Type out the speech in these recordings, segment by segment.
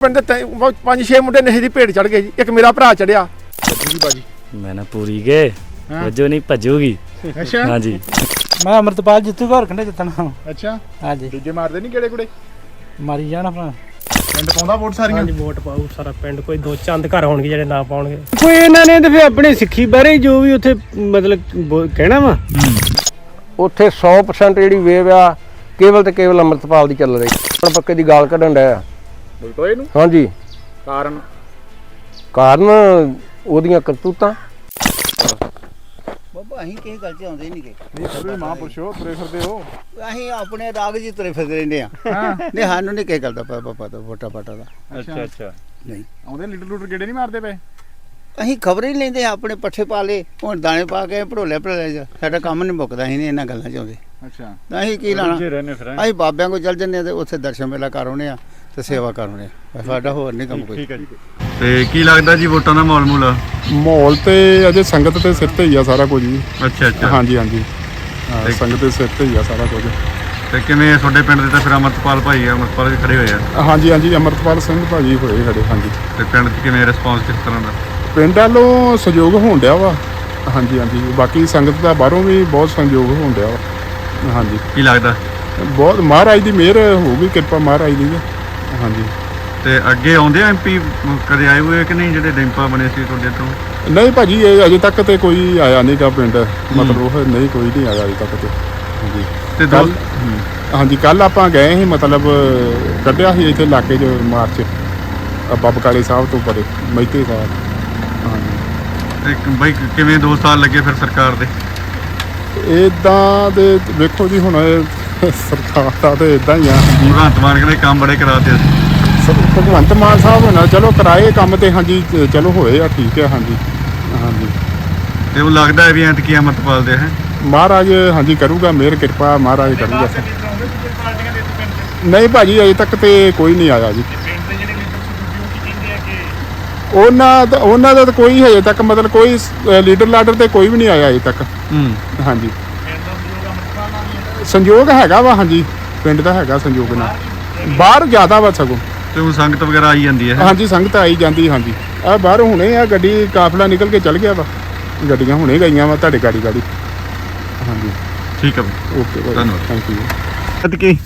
ਪਿੰਡ ਦੇ ਪੰਜ ਛੇ ਮੁੰਡੇ ਨਸ਼ੇ ਦੀ ਭੇਟ ਚੜ ਗਏ ਜੀ। ਇੱਕ ਮੇਰਾ ਭਰਾ ਚੜਿਆ ਜੀ ਬਾਜੀ ਮੈਂ ਨਾ ਪੂਰੀ ਗਏ। ਹਾਂ। ਵਜੋ ਨਹੀਂ ਭੱਜੂਗੀ। ਅੱਛਾ। ਹਾਂਜੀ। ਮੈਂ ਅਮਰਤਪਾਲ ਜਿੱਤੂਗਾ ਹੋਰ ਕੰਡੇ ਜਿੱਤਣਾ। ਅੱਛਾ। ਹਾਂਜੀ। ਦੂਜੇ ਮਾਰਦੇ ਨਹੀਂ ਕਿਹੜੇ ਕੁੜੇ? ਮਾਰੀ ਜਾਣ ਆਪਣਾ। ਪਿੰਡ ਪਾਉਂਦਾ ਵੋਟ ਸਾਰੀਆਂ? ਹਾਂਜੀ ਵੋਟ ਪਾਉ ਸਾਰਾ ਪਿੰਡ। ਕੋਈ ਦੋ ਚੰਦ ਘਰ ਹੋਣਗੇ ਜਿਹੜੇ ਨਾ ਪਾਉਣਗੇ। ਕੋਈ ਇਹਨਾਂ ਨੇ ਤੇ ਫਿਰ ਆਪਣੇ ਸਿੱਖੀ ਬਾਰੇ ਜੋ ਵੀ ਉੱਥੇ ਮਤਲਬ ਬੋ- ਕਹਿਣਾ ਵਾ। ਉੱਥੇ 100% ਜਿਹੜੀ ਵੇਵ ਆ ਕੇਵਲ ਤੇ ਕੇਵਲ ਅੰਮ੍ਰਿਤਪਾਲ ਦੀ ਚੱਲ ਰਹੀ। ਹੁਣ ਪੱਕੇ ਦੀ ਗਾਲ ਕੱਢਣ ਡਿਆ। ਬਲਟੋਏ ਨੂੰ? ਹਾਂਜੀ। ਕਾਰਨ? ਕਾਰਨ ਉਹਦੀਆਂ ਕਰਤੂਤਾਂ। ਬਾਬਾ ਅਸੀਂ ਕਿਸੇ ਗੱਲ 'ਚ ਆਉਂਦੇ ਨਹੀਂ ਗੇ ਨਹੀਂ ਪੂਰੇ ਮਹਾਂਪੁਰਸ਼ੋ ਤੁਰੇ ਫਿਰਦੇ ਹੋ। ਅਸੀਂ ਆਪਣੇ ਰਾਗ ਜੀ ਤੁਰੇ ਫਿਰਦੇ ਰਹਿੰਦੇ ਆ ਹਾਂ। ਨਹੀਂ ਸਾਨੂੰ ਨਹੀਂ ਕਿਸੇ ਗੱਲ ਦਾ ਪ- ਪਤਾ ਵੋਟਾ ਪਾਟਾ ਦਾ। ਅੱਛਾ। ਅੱਛਾ ਨਹੀਂ। ਆਉਂਦੇ ਲੀਡਰ ਲੂਡਰ ਗੇੜੇ ਨਹੀਂ ਮਾਰਦੇ ਪਏ? ਅਸੀਂ ਖਬਰ ਹੀ ਲੈਂਦੇ ਆ ਆਪਣੇ ਪੱਠੇ ਪਾ ਲਏ ਹੁਣ ਦਾਣੇ ਪਾ ਕੇ ਭੜੋਲੇ ਭੜੋਲੇ ਸਾਡਾ ਕੰਮ ਨਹੀਂ ਮੁੱਕਦਾ ਅਸੀਂ ਨਹੀਂ ਇਹਨਾਂ ਗੱਲਾਂ 'ਚ ਆਉਂਦੇ। ਅੱਛਾ। ਤਾਂ ਅਸੀਂ ਕੀ ਲਾਣਾ? ਰਹਿੰਦੇ ਫਿਰ ਅਸੀਂ ਬਾਬਿਆਂ ਕੋਲ ਚੱਲ ਜੰਨੇ ਤੇ ਉੱਥੇ ਦਰਸ਼ਨ ਮੇਲਾ ਕਰ ਆਉਣੇ ਆ ਤੇ ਸੇਵਾ ਕਰ ਆਉਣੇ ਆ। ਸਾਡਾ ਹੋਰ ਨਹੀਂ ਕੰਮ ਕੋਈ। ਠੀਕ ਹੈ ਜੀ। ਤੇ ਕੀ ਲੱਗਦਾ ਜੀ ਵੋਟਾਂ ਦਾ ਮਾਹੌਲ ਮੂਲ? ਮਾਹੌਲ ਤੇ ਅਜੇ ਸੰਗਤ ਦੇ ਸਿਰ ਤੇ ਹੀ ਆ ਸਾਰਾ ਕੁਝ ਜੀ। ਅੱਛਾ ਅੱਛਾ। ਹਾਂਜੀ ਹਾਂਜੀ। ਹਾਂ, ਤੇ- ਸੰਗਤ ਦੇ ਸਿਰ ਤੇ ਹੀ ਆ ਸਾਰਾ ਕੁਝ। ਤੇ ਕਿਵੇਂ ਤੁਹਾਡੇ ਪਿੰਡ ਦੇ ਤਾਂ ਫਿਰ ਅਮਰਤਪਾਲ ਭਾਈ ਆ ਅਮਰਤਪਾਲ ਜੀ ਖੜੇ ਹੋਏ ਆ? ਹਾਂਜੀ ਹਾਂਜੀ ਅਮਰਤਪਾਲ ਸਿੰਘ ਭਾਜੀ ਹੋਏ ਖੜੇ ਹਾਂਜੀ। ਤੇ ਪਿੰਡ 'ਚ ਕਿਵੇਂ ਰਿਸਪੌਂਸ ਕਿਸ ਤਰ੍ਹਾਂ ਦਾ? ਪਿੰਡ ਵੱਲੋਂ ਸਹਿਯੋਗ ਹੋਣ ਡਿਆ ਵਾ। ਹਾਂਜੀ ਹਾਂਜੀ। ਬਾਕੀ ਸੰਗਤ ਦਾ ਬਾਹਰੋਂ ਵੀ ਬਹੁਤ ਸਹਿਯੋਗ ਹੋਣ ਡਿਆ ਵਾ। ਹਾਂਜੀ। ਕੀ ਲੱਗਦਾ? ਬਹੁਤ ਮਹਾਰਾਜ ਦੀ ਮਿਹਰ ਹੋਊਗੀ ਕਿਰਪਾ ਮਹਾਰਾਜ ਦੀ ਜੀ। ਹਾਂਜੀ। ਤੇ ਅੱਗੇ ਆਉਂਦੇ ਐਮਪੀ ਕਦੇ ਆਏ ਹੋਏ ਕਿ ਨਹੀਂ ਜਿਹੜੇ ਡੈਂਪਾ ਬਣੇ ਸੀ ਤੁਹਾਡੇ ਤੋਂ ਨਹੀਂ ਭਾਜੀ ਇਹ ਅਜੇ ਤੱਕ ਤੇ ਕੋਈ ਆਇਆ ਨਹੀਂਗਾ ਪਿੰਡ। ਮਤਲਬ ਉਹ ਨਹੀਂ ਕੋਈ ਨਹੀਂ ਆਇਆ ਅਜੇ ਤੱਕ ਤੇ। ਹਾਂਜੀ। ਤੇ ਦੋ ਕੱਲ ਹਾਂਜੀ ਕੱਲ ਆਪਾਂ ਗਏ ਸੀ ਮਤਲਬ ਕੱਢਿਆ ਸੀ ਇੱਥੇ ਇਲਾਕੇ 'ਚ ਮਾਰਚ। ਬਾਬਾ ਕਾਲੇ ਸਾਹਿਬ ਤੋਂ ਪਰੇ ਮੈਤੇ ਸਾਹਿਬ। ਹਾਂਜੀ। ਤੇ ਬਈ ਕਿਵੇਂ 2 ਸਾਲ ਲੱਗੇ ਫਿਰ ਸਰਕਾਰ ਦੇ? ਇਦਾਂ ਦੇ ਵੇਖੋ ਜੀ ਹੁਣ ਸਰਕਾਰ ਦਾ ਤੇ ਇਦਾਂ ਹੀ ਆ। ਭਗਵੰਤ ਮਾਨ ਕਹਿੰਦੇ ਕੰਮ ਬੜੇ ਕਰਾਤੇ ਅਸੀਂ ਸ- ਭਗਵੰਤ ਮਾਨ ਸਾਹਿਬ ਨਾਲ ਚਲੋ ਕਰਾਏ ਕੰਮ ਤੇ ਹਾਂਜੀ ਚ- ਚਲੋ ਹੋਏ ਆ ਠੀਕ ਹੈ ਹਾਂਜੀ ਹਾਂਜੀ। ਤੇ ਉਹ ਲੱਗਦਾ ਹੈ ਵੀ ਐਤਕੀ ਅਮਰਤਪਾਲ ਦੇ ਹੈ? ਮਹਾਰਾਜ ਹਾਂਜੀ ਕਰੂਗਾ ਮਿਹਰ ਕਿਰਪਾ ਮਹਾਰਾਜ ਕਰੂਗਾ। ਨਹੀਂ ਭਾਜੀ ਅਜੇ ਤੱਕ ਤੇ ਕੋਈ ਨਹੀਂ ਆਇਆ ਜੀ। ਉਹਨਾਂ ਦਾ ਉਹਨਾਂ ਦਾ ਤਾਂ ਕੋਈ ਹਜੇ ਤੱਕ ਮਤਲਬ ਕੋਈ ਲੀਡਰ ਲਾਡਰ ਤੇ ਕੋਈ ਵੀ ਨਹੀਂ ਆਇਆ ਅਜੇ ਤੱਕ। ਹੂੰ। ਹਾਂਜੀ। ਸੰਯੋਗ ਹੈਗਾ ਵਾ ਹਾਂਜੀ। ਪਿੰਡ ਦਾ ਹੈਗਾ ਸੰਯੋਗ ਨਾਲ। ਬਾਹਰ ਜ਼ਿਆਦਾ ਵਾ ਸਗੋਂ। ਤੇ ਉਹ ਸੰਗਤ ਵਗੈਰਾ ਆਈ ਜਾਂਦੀ ਹੈ ਹੈਂ? ਹਾਂਜੀ ਸੰਗਤ ਆਈ ਜਾਂਦੀ ਹਾਂਜੀ। ਆ ਬਾਹਰ ਹੁਣੇ ਆ ਗੱਡੀ ਕਾਫਲਾ ਨਿਕਲ ਕੇ ਚੱਲ ਗਿਆ ਵਾ। ਗੱਡੀਆਂ ਹੁਣੇ ਗਈਆਂ ਵਾ ਤੁਹਾਡੇ ਗਾੜੀ ਗਾੜੀ। ਹਾਂਜੀ। ਠੀਕ ਹੈ ਬਈ। ਓਕੇ ਧੰਨਵਾਦ। ਥੈਂਕ ਯੂ ਐਤਕੀ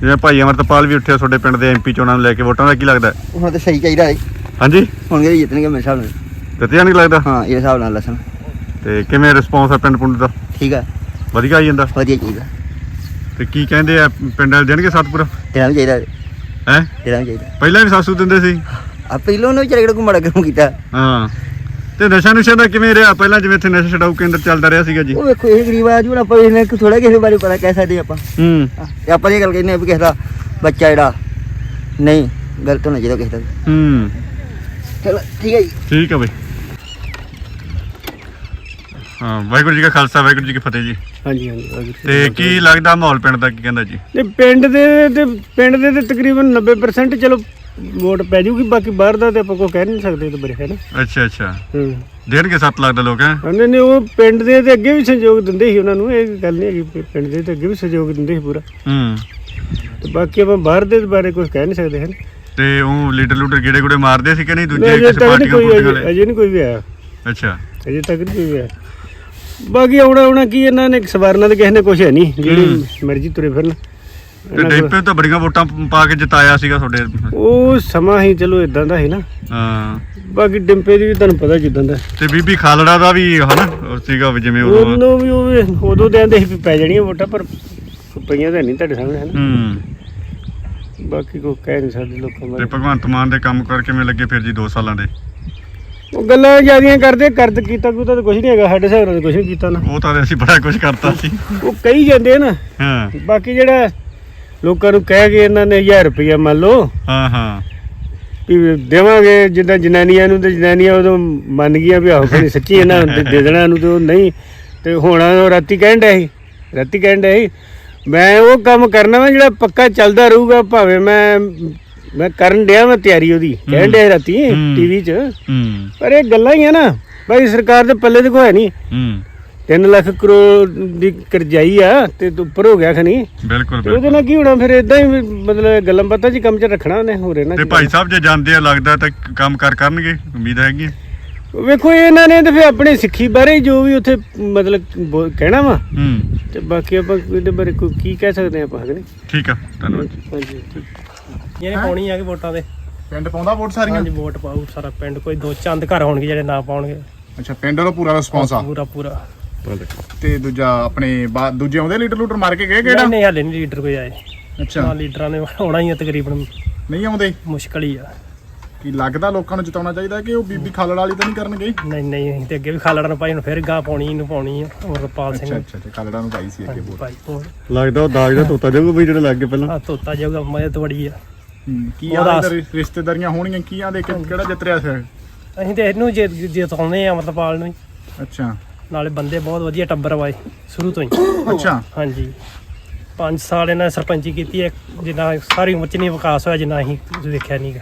ਜਿਵੇਂ ਭਾਈ ਅਮਰਤਪਾਲ ਵੀ ਉੱਠਿਆ ਤੁਹਾਡੇ ਪਿੰਡ ਦੇ ਐਮਪੀ ਚੋਣਾਂ ਨੂੰ ਲੈ ਕੇ ਵੋਟਾਂ ਦਾ ਕੀ ਲੱਗਦਾ? ਹੈ? ਹੁਣ ਤਾਂ ਸਹੀ ਚਾਹੀਦਾ ਹੈ। ਹਾਂਜੀ? ਹੁਣ ਇਹ ਜਿੱਤਣਗੇ ਮੇਰੇ ਹਿਸਾਬ ਨਾਲ। ਦਿੱਤੇ ਜਾਣ ਲੱਗਦਾ? ਹਾਂ ਇਹ ਹਿਸਾਬ ਨਾਲ ਲਸਣ। ਤੇ ਕਿਵੇਂ ਰਿਸਪੌਂਸ ਆ ਪਿੰਡ ਪੁੰਡ ਦਾ? ਠੀਕ ਆ। ਵਧੀਆ ਆਈ ਜਾਂਦਾ ਵਧੀਆ ਚਾਹੀਦਾ ਤੇ ਕੀ ਕਹਿੰਦੇ ਆ ਪਿੰਡ ਵਾਲੇ ਦੇਣਗੇ ਸਤਪੁਰ ਤੇਰਾ ਵੀ ਚਾਹੀਦਾ। ਹੈ? ਤੇਰਾ ਵੀ ਚਾਹੀਦਾ। ਪਹਿਲਾਂ ਵੀ ਸਾਸੂ ਦਿੰਦੇ ਸੀ। ਆ ਪਹਿਲੋਂ ਨੇ ਵਿਚਾਰੇ ਕਿਹੜਾ ਕੋਈ ਮਾੜਾ ਕੰਮ ਕੀਤਾ। ਹਾਂ। ਤੇ ਨਸ਼ਾ ਨੁਸ਼ਾ ਦਾ ਕਿਵੇਂ ਰਿਹਾ? ਪਹਿਲਾਂ ਜਿਵੇਂ ਇੱਥੇ ਨਸ਼ਾ ਛਡਾਊ ਕੇਂਦਰ ਚੱਲਦਾ ਰਿਹਾ ਸੀਗਾ ਜੀ। ਉਹ ਵੇਖੋ ਇਹ ਗਰੀਬ ਆਦਮੀ ਹੁਣ ਆਪਾਂ ਇਹਨੇ ਥੋੜਾ ਕਿਸੇ ਬਾਰੇ ਪਤਾ ਕਹਿ ਸਕਦੇ ਆਪਾਂ। ਹੂੰ। ਤੇ ਆਪਾਂ ਇਹ ਗੱਲ ਕਹਿੰਦੇ ਆ ਵੀ ਕਿਸੇ ਦਾ ਬੱਚਾ ਜਿਹੜਾ ਨਹੀਂ ਗਲਤ ਹੋਣਾ ਚਾਹੀਦਾ ਕਿਸੇ ਦਾ। ਹੂੰ। ਚਲੋ ਠੀਕ ਹੈ ਜੀ। ਠੀਕ ਆ ਬਈ। ਹਾਂ ਵਾਹਿਗੁਰੂ ਜੀ ਕਾ ਖਾਲਸਾ ਵਾਹਿਗੁਰੂ ਜੀ ਕੀ ਫਤਿਹ ਜੀ। ਹਾਂਜੀ ਹਾਂਜੀ ਵਾਹਿਗੁਰੂ ਜੀ। ਤੇ ਕੀ ਲੱਗਦਾ ਮਾਹੌਲ ਪਿੰਡ ਦਾ ਕੀ ਕਹਿੰਦਾ ਜੀ? ਤੇ ਪਿੰਡ ਦੇ ਤੇ ਪਿੰਡ ਦੇ ਤੇ ਤਕਰੀਬਨ 90% ਚਲੋ ਵੋਟ ਪੈ ਜੂਗੀ ਬਾਕੀ ਬਾਹਰ ਦਾ ਤੇ ਆਪਾਂ ਕੋ ਕਹਿ ਨਹੀਂ ਸਕਦੇ ਤੇ ਬਰੇ ਹੈ ਨਾ। ਅੱਛਾ ਅੱਛਾ। ਹੂੰ। ਦੇਣਗੇ ਸੱਤ ਲੱਗਦਾ ਲੋਕ ਹੈ? ਉਹਨੇ ਨੇ ਉਹ ਪਿੰਡ ਦੇ ਤੇ ਅੱਗੇ ਵੀ ਸਹਿਯੋਗ ਦਿੰਦੇ ਸੀ ਉਹਨਾਂ ਨੂੰ ਇਹ ਗੱਲ ਨਹੀਂ ਹੈਗੀ ਪਿੰਡ ਦੇ ਤੇ ਅੱਗੇ ਵੀ ਸਹਿਯੋਗ ਦਿੰਦੇ ਸੀ ਪੂਰਾ। ਹੂੰ। ਤੇ ਬਾਕੀ ਆਪਾਂ ਬਾਹਰ ਦੇ ਬਾਰੇ ਕੁਝ ਕਹਿ ਨਹੀਂ ਸਕਦੇ ਹਨ ਤੇ ਉਹ ਲੀਡਰ ਲੂਡਰ ਗੇੜੇ ਗੁੜੇ ਮਾਰਦੇ ਸੀ ਕਿ ਨਹੀਂ ਨਹੀਂ, ਦੂਜੇ ਕਿਸੇ ਨਹੀਂ ਕੋਈ ਪੁਰਟੀਆਂ ਅਜੇ- ਨਹੀਂ ਕੋਈ ਵੀ ਆਇਆ। ਅੱਛਾ। ਅਜੇ ਤੱਕ ਨਹੀਂ ਕੋਈ ਵੀ ਆਇਆ। ਬਾਕੀ ਆਉਣਾ ਆਉਣਾ ਕੀ ਇਹਨਾਂ ਨੇ ਸਵਾਰਨਾ ਤੇ ਕਿਸੇ ਨੇ ਕੁਝ ਹੈ ਨਹੀਂ ਜਿਹੜੀ ਮਰਜ਼ੀ ਤੁਰੇ ਫਿਰਨ। ਤੇ ਡੈਂਪੇ ਤਾਂ ਬੜੀਆਂ ਵੋਟਾਂ ਪਾ ਕੇ ਜਿਤਾਇਆ ਸੀਗਾ ਤੁਹਾਡੇ ਉਹ ਸਮਾਂ ਹੀ ਚਲੋ ਇਦਾਂ ਦਾ ਸੀ ਨਾ। ਹਾਂ। ਬਾਕੀ ਡਿੰਪੇ ਦੀ ਵੀ ਤੁਹਾਨੂੰ ਪਤਾ ਜਿੱਦਾਂ ਦਾ। ਤੇ ਬੀਬੀ ਖਾਲੜਾ ਦਾ ਵੀ ਹਨਾ ਸੀਗਾ ਜਿਵੇਂ ਉਦੋਂ ਉਹਨੂੰ ਵੀ ਉਹ ਉਦੋਂ ਦੇ ਆਂਦੇ ਸੀ ਪੈ ਜਾਣੀਆਂ ਵੋਟਾਂ ਪਰ ਪਈਆਂ ਤਾਂ ਨਹੀਂ ਤੁਹਾਡੇ ਸਾਹਮਣੇ ਹਨ। ਹੂੰ। ਬਾਕੀ ਕੋਈ ਕਹਿ ਨਹੀਂ ਸਕਦੇ ਲੋਕਾਂ ਤੇ ਬਾਰੇ ਭਗਵੰਤ ਮਾਨ ਦੇ ਕੰਮ ਕਰ ਕਿਵੇਂ ਲੱਗੇ ਫਿਰ ਜੀ 2 ਸਾਲਾਂ ਦੇ? ਉਹ ਗੱਲਾਂ ਜਿਆਦੀਆਂ ਕਰਦੇ ਕਰਦ ਕੀਤਾ ਕੋਈ ਤਾਂ ਕੁਝ ਨਹੀਂ ਹੈਗਾ ਸਾਡੇ ਹਿਸਾਬ ਨਾਲ ਕੁਝ ਨਹੀਂ ਕੀਤਾ ਨਾ। ਉਹ ਤਾਂ ਅਸੀਂ ਬੜਾ ਕੁਝ ਕਰਤਾ ਸੀ। ਉਹ ਕਹੀ ਜਾਂਦੇ ਨਾ। ਹਾਂ। ਬਾਕੀ ਜਿਹੜਾ ਲੋਕਾਂ ਨੂੰ ਕਹਿ ਕੇ ਇਹਨਾਂ ਨੇ 1000 ਰੁਪਇਆ ਮੰਨ ਲਓ ਹਾਂ ਹਾਂ। ਵੀ ਦੇਵਾਂਗੇ ਜਿੱਦਾਂ ਜਨਾਨੀਆਂ ਨੂੰ ਤੇ ਜਨਾਨੀਆਂ ਉਦੋਂ ਮੰਨ ਗਈਆਂ ਵੀ ਆਹੋ ਕਹਿੰਦੀ ਸੱਚੀ ਇਹਨਾਂ ਨੂੰ ਦੇ- ਦੇਣਾ ਨੂੰ ਤੇ ਉਹ ਨਹੀਂ। ਤੇ ਹੁਣ ਰਾਤੀ ਕਹਿਣ ਡਿਆ ਸੀ ਰਾਤੀ ਕਹਿਣ ਡਿਆ ਸੀ ਮੈਂ ਉਹ ਕੰਮ ਕਰਨਾ ਵਾ ਜਿਹੜਾ ਪੱਕਾ ਚੱਲਦਾ ਰਹੂਗਾ ਭਾਵੇਂ ਮੈਂ ਮੈਂ ਕਰਨ ਡਿਆ ਮੈਂ ਤਿਆਰੀ ਉਹਦੀ ਕਹਿਣ ਡਿਆ ਰਾਤੀ। ਟੀਵੀ 'ਚ। ਹੂੰ। ਪਰ ਇਹ ਗੱਲਾਂ ਹੀ ਆ ਨਾ ਭਾਈ ਸਰਕਾਰ ਦੇ ਪੱਲੇ ਤੇ ਕੋਈ ਹੈ ਨਹੀਂ। ਹੂੰ। 3 ਲੱਖ ਕਰੋੜ ਦੀ ਕਰਜਾਈ ਆ ਤੇ ਉੱਪਰ ਹੋ ਗਿਆ ਖਣੀ ਬਿਲਕੁਲ ਉਹਦੇ ਨਾਲ ਕੀ ਹੋਣਾ ਫਿਰ ਇਦਾਂ ਹੀ ਮਤਲਬ ਗੱਲਾਂ ਬਾਤਾਂ ਜੀ ਕੰਮ 'ਚ ਰੱਖਣਾ ਉਹਨੇ ਹੋਰ ਇਹਨਾਂ ਤੇ ਭਾਈ ਸਾਹਿਬ ਜੇ ਜਾਂਦੇ ਆ ਲੱਗਦਾ ਤਾਂ ਕੰਮ ਕਰ ਕਰਨਗੇ ਉਮੀਦ ਹੈਗੀ। ਵੇਖੋ ਇਹਨਾਂ ਨੇ ਤੇ ਫਿਰ ਆਪਣੇ ਸਿੱਖੀ ਬਾਰੇ ਜੋ ਵੀ ਉੱਥੇ ਮਤਲਬ ਕਹਿਣਾ ਵਾ। ਤੇ ਬਾਕੀ ਆਪਾਂ ਇਹਦੇ ਬਾਰੇ ਕੋਈ ਕੀ ਕਹਿ ਸਕਦੇ ਆਪਾਂ ਹਗਨੇ ਠੀਕ ਆ ਧੰਨਵਾਦ ਹਾਂਜੀ ਜਿਹੜੇ ਪਾਉਣੀ ਆ ਕਿ ਵੋਟਾਂ ਦੇ? ਪਿੰਡ ਪਾਉਂਦਾ ਵੋਟ ਸਾਰੀਆਂ? ਹਾਂਜੀ ਵੋਟ ਪਾਉ ਸਾਰਾ ਪਿੰਡ ਕੋਈ ਦੋ ਚੰਦ ਘਰ ਹੋਣਗੇ ਜਿਹੜੇ ਨਾ ਪਾਉਣਗੇ। ਅੱਛਾ ਪਿੰਡ ਦਾ ਪੂਰਾ ਰਿਸਪੌਂਸ ਆ? ਪੂਰਾ ਪੂਰਾ। ਤੇ ਦੂਜਾ ਆਪਣੇ ਬਾ- ਦੂਜੇ ਆਉਂਦੇ ਲੀਟਰ ਲੂਟਰ ਮਾਰ ਕੇ ਗਏ ਕਿਹੜਾ? ਨਹੀਂ ਹਾਲੇ ਨਹੀਂ ਲੀਡਰ ਕੋਈ ਆਏ। ਅੱਛਾ। ਨਾ ਲੀਡਰਾਂ ਨੇ ਆਉਣਾ ਹੀ ਆ ਤਕਰੀਬਨ। ਨਹੀਂ ਆਉਂਦੇ? ਮੁਸ਼ਕਲ ਹੀ ਆ। ਕੀ ਲੱਗਦਾ ਲੋਕਾਂ ਨੂੰ ਜਿਤਾਉਣਾ ਚਾਹੀਦਾ ਕਿ ਉਹ ਬੀਬੀ ਖਾਲੜ ਵਾਲੀ ਤਾਂ ਨਹੀਂ ਕਰਨਗੇ? ਨਹੀਂ ਨਹੀਂ ਅਸੀਂ ਤੇ ਅੱਗੇ ਵੀ ਖਾਲੜਨ ਭਾਈ ਹੁਣ ਫਿਰ ਗਾਂ ਪਾਉਣੀ ਇਹਨੂੰ ਪਾਉਣੀ ਆ ਅਮਰਪਾਲ ਸਿੰਘ ਅੱਛਾ ਅੱਛਾ ਅੱਛਾ ਖਾਲੜਾਂ ਨੂੰ ਪਾਈ ਸੀ ਅੱਗੇ ਵੋਟ। ਭਾਈ ਹੋਰ? ਲੱਗਦਾ ਉਹ ਦਾਗ ਦਾ ਤੋਤਾ ਜਾਊਗਾ ਬਈ ਜਿਹੜੇ ਲੱਗ ਗਏ ਪਹਿਲਾਂ। ਆ ਤੋਤਾ ਜਾਊਗਾ ਮਦਦ ਬੜੀ ਆ। ਕੀ ਉਹਦਾ- ਆ ਰਿਸ਼ਤੇਦਾਰੀਆਂ ਹੋਣਗੀਆਂ ਕੀ ਆ ਦੇ ਕੇ ਕਿਹੜਾ ਜਿੱਤ ਰਿਹਾ ਸੀ? ਅਸੀਂ ਤੇ ਇਹਨੂੰ ਜਿੱਤ ਜਿਤਾਉਂਦੇ ਆ ਅਮਰਪਾਲ ਨੂੰ ਹੀ। ਅੱਛਾ। ਨਾਲੇ ਬੰਦੇ ਬਹੁਤ ਵਧੀਆ ਟੱਬਰ ਵਾਏ ਸ਼ੁਰੂ ਤੋਂ ਹੀ। ਅੱਛਾ। ਹਾਂਜੀ। 5 ਸਾਲ ਇਹਨਾਂ ਨੇ ਸਰਪੰਚੀ ਕੀਤੀ ਹੈ ਜਿੰਨਾ ਸਾਰੀ ਉਮਰ ਚ ਨਹੀਂ ਵਿਕਾਸ ਹੋਇਆ ਜਿੰਨਾ ਅਸੀਂ ਵੇਖਿਆ ਨਹੀਂਗਾ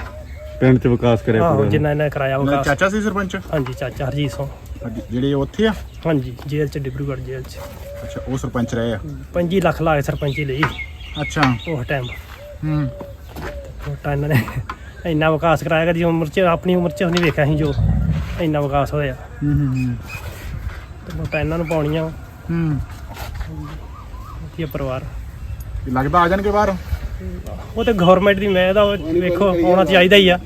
ਪਿੰਡ 'ਚ ਵਿਕਾਸ ਕਰਿਆ ਆਹੋ ਪੂਰਾ। ਜਿੰਨਾ ਇਹਨਾਂ ਨੇ ਕਰਾਇਆ ਵਿਕਾਸ। ਚਾਚਾ ਸੀ ਸਰਪੰਚ? ਹਾਂਜੀ ਚਾਚਾ ਹਰਜੀਤ ਸਿੰਘ। ਹਾਂਜੀ, ਜਿਹੜੇ ਉੱਥੇ ਆ? ਹਾਂਜੀ ਜੇਲ੍ਹ ਚ ਡਿਬਰੂਗੜ੍ਹ ਜੇਲ੍ਹ ਚ। ਅੱਛਾ ਉਹ ਸਰਪੰਚ ਰਹੇ ਆ? 25 ਲੱਖ ਲਾ ਕੇ ਸਰਪੰਚੀ ਲਈ। ਅੱਛਾ। ਉਸ ਟਾਈਮ ਹੂੰ। ਵੋਟਾਂ ਇਹਨਾਂ ਨੇ ਇੰਨਾ ਵਿਕਾਸ ਕਰਾਇਆ ਕਦੀ ਉਮਰ ਚ ਆਪਣੀ ਉਮਰ ਚ ਨਹੀਂ ਵੇਖਿਆ ਸੀ ਜੋ। ਇੰਨਾ ਵਿਕਾਸ ਹੋਇਆ। ਹੂੰ ਹੂੰ, ਹੂੰ। ਤੇ ਵੋਟਾਂ ਇਹਨਾਂ ਨੂੰ ਪਾਉਣੀਆਂ। ਵਾ। ਹੂੰ। ਵਧੀਆ ਪਰਿਵਾਰ। ਕੀ ਲੱਗਦਾ ਆ ਜਾਣਗੇ ਬਾਹਰ? ਉਹ ਤੇ ਗਵਰਨਮੈਂਟ ਦੀ ਮੈਂ ਦਾ ਵੇਖੋ ਆਉਣਾ ਚਾਹੀਦਾ ਹੀ ਆ।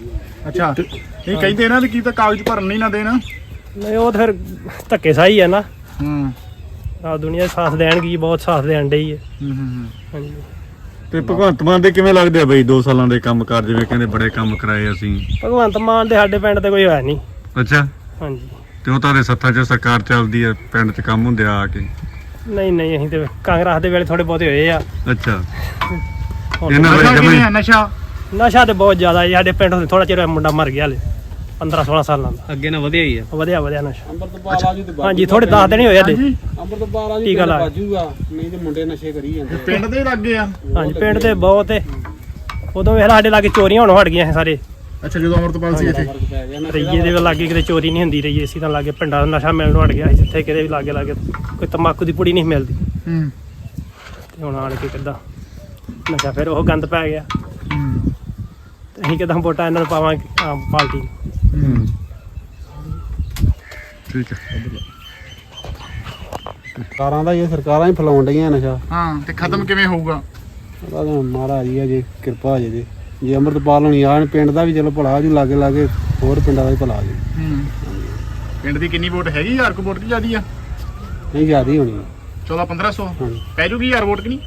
ਅੱਛਾ। ਨਹੀਂ ਕਹਿੰਦੇ ਨਾ ਵੀ ਕੀ ਤਾਂ ਕਾਗਜ਼ ਭਰਨ ਨਹੀਂ ਨਾ ਦੇਣ। ਨਹੀਂ ਉਹ ਤਾਂ ਫਿਰ ਧੱਕੇ ਸਾਈ ਆ ਨਾ। ਹੂੰ। ਆ ਦੁਨੀਆ ਸਾਥ ਦੇਣਗੀ ਬਹੁਤ ਸਾਥ ਦੇਣ ਡਈ ਹੈ ਹੂੰ ਹੂੰ, ਹੂੰ। ਹਾਂਜੀ। ਤੇ ਭਗਵੰਤ ਮਾਨ ਦੇ ਕਿਵੇਂ ਲੱਗਦੇ ਆ ਬਈ 2 ਸਾਲਾਂ ਦੇ ਕੰਮ ਕਾਰ ਜਿਵੇਂ ਕਹਿੰਦੇ ਬੜੇ ਕੰਮ ਕਰਾਏ ਅਸੀਂ? ਭਗਵੰਤ ਮਾਨ ਦੇ ਸਾਡੇ ਪਿੰਡ ਤੇ ਕੋਈ ਹੋਇਆ ਨਹੀਂ। ਅੱਛਾ। ਹਾਂਜੀ। ਤੇ ਉਹ ਤਾਂ ਦੇ ਸੱਥਾਂ 'ਚ ਸਰਕਾਰ ਚੱਲਦੀ ਆ ਪਿੰਡ 'ਚ ਕੰਮ ਹੁੰਦੇ ਆ ਆ ਕੇ? ਨਹੀਂ ਨਹੀਂ ਅਸੀਂ ਤੇ ਕਾਂਗਰਸ ਦੇ ਵੇਲੇ ਥੋੜੇ ਬਹੁਤੇ ਹੋਏ ਆ। ਅੱਛਾ। ਹੁਣ ਇਹਨਾਂ ਨਸ਼ਾ ਕਿਵੇਂ ਆ ਨਸ਼ਾ? ਨਸ਼ਾ ਤੇ ਬਹੁਤ ਜ਼ਿਆਦਾ ਹੈ ਸਾਡੇ ਪਿੰਡ ਤੋਂ ਥੋੜਾ ਚਿਰ ਹੋਇਆ ਮੁੰਡਾ ਮਰ ਗਿਆ ਹਲੇ। 15 16 ਸਾਲਾਂ ਦਾ ਅੱਗੇ ਨਾ ਵਧਿਆ ਹੀ ਆ। ਵਧਿਆ ਵਧਿਆ ਨਸ਼ਾ ਹਾਂਜੀ ਥੋੜੇ 10 ਦਿਨ ਹੀ ਹੋਏ ਹਲੇ ਟੀਕਾ ਲਾ ਕੇ। ਨਹੀਂ ਤੇ ਮੁੰਡੇ ਨਸ਼ੇ ਕਰੀ ਜਾਂਦੇ ਪਿੰਡ ਦੇ ਲੱਗੇ ਆ। ਹਾਂਜੀ ਪਿੰਡ ਤੇ ਬਹੁਤ ਏ। ਉਦੋਂ ਵੇਖ ਲਾ ਸਾਡੇ ਲਾਗੇ ਚੋਰੀਆਂ ਹੋਣ ਹਟ ਗਈਆਂ ਸੀ ਸਾਰੇ। ਅੱਛਾ ਜਦੋਂ ਅਮਰਤਪਾਲ ਸੀ ਇੱਥੇ? ਰਈਏ ਦੇ ਲਾਗੇ ਕਿਤੇ ਚੋਰੀ ਨਹੀਂ ਹੁੰਦੀ ਰਹੀ ਅਸੀਂ ਤਾਂ ਲਾਗੇ ਪਿੰਡਾਂ ਦਾ ਨਸ਼ਾ ਮਿਲਣ ਹਟ ਗਿਆ ਸੀ। ਜਿੱਥੇ ਕਿਤੇ ਵੀ ਲਾਗੇ ਲਾਗੇ ਕੋਈ ਤੰਬਾਕੂ ਦੀ ਪੁੜੀ ਨਹੀਂ ਮਿਲਦੀ। ਹੂੰ। ਤੇ ਹੁਣ ਆਣ ਕੇ ਕਿੱਦਾਂ? ਨਸ਼ਾ ਫਿਰ ਉਹ ਗੰਦ ਪੈ ਗਿਆ। ਹੂੰ। ਤੇ ਅਸੀਂ ਕਿਦਾਂ ਵੋਟਾਂ ਇਹਨਾਂ ਨੂੰ ਪਾਵਾਂਗੇ? ਆਮ ਪਾਰਟੀ ਨੂੰ। ਹੂੰ। ਠੀਕ ਹੈ। ਸਰਕਾਰਾਂ ਦਾ ਇਹ ਸਰਕਾਰਾਂ ਹੀ ਫਲਾਉਣ ਡਈਆਂ ਨਸ਼ਾ। ਹਾਂ ਤੇ ਖਤਮ ਕਿਵੇਂ ਹੋਊਗਾ? ਉਹਦਾ ਤਾਂ ਮਹਾਰਾਜ ਜੀ ਆ ਜੇ ਕਿਰਪਾ ਜੇ ਜੇ ਜੇ ਅੰਮ੍ਰਿਤਪਾਲ ਹੋਣੀ ਆਣ ਪਿੰਡ ਦਾ ਵੀ ਚਲੋ ਭਲਾ ਜੂ ਲਾਗੇ ਲਾਗੇ ਹੋਰ ਪਿੰਡਾਂ ਦਾ ਵੀ ਭਲਾ ਜੀ। ਹੂੰ। ਪਿੰਡ ਦੀ ਕਿੰਨੀ ਵੋਟ ਹੈਗੀ? ਯਾਰ ਕੋ ਵੋਟ ਕੀ ਜ਼ਿਆਦੀ ਆ? ਨਹੀਂ ਜ਼ਿਆਦੀ ਹੋਣੀ 14 1500 ਹਾਂਜੀ। ਪੈ ਜੂਗੀ ਯਾਰ ਵੋਟ ਕਿ ਨਹੀਂ?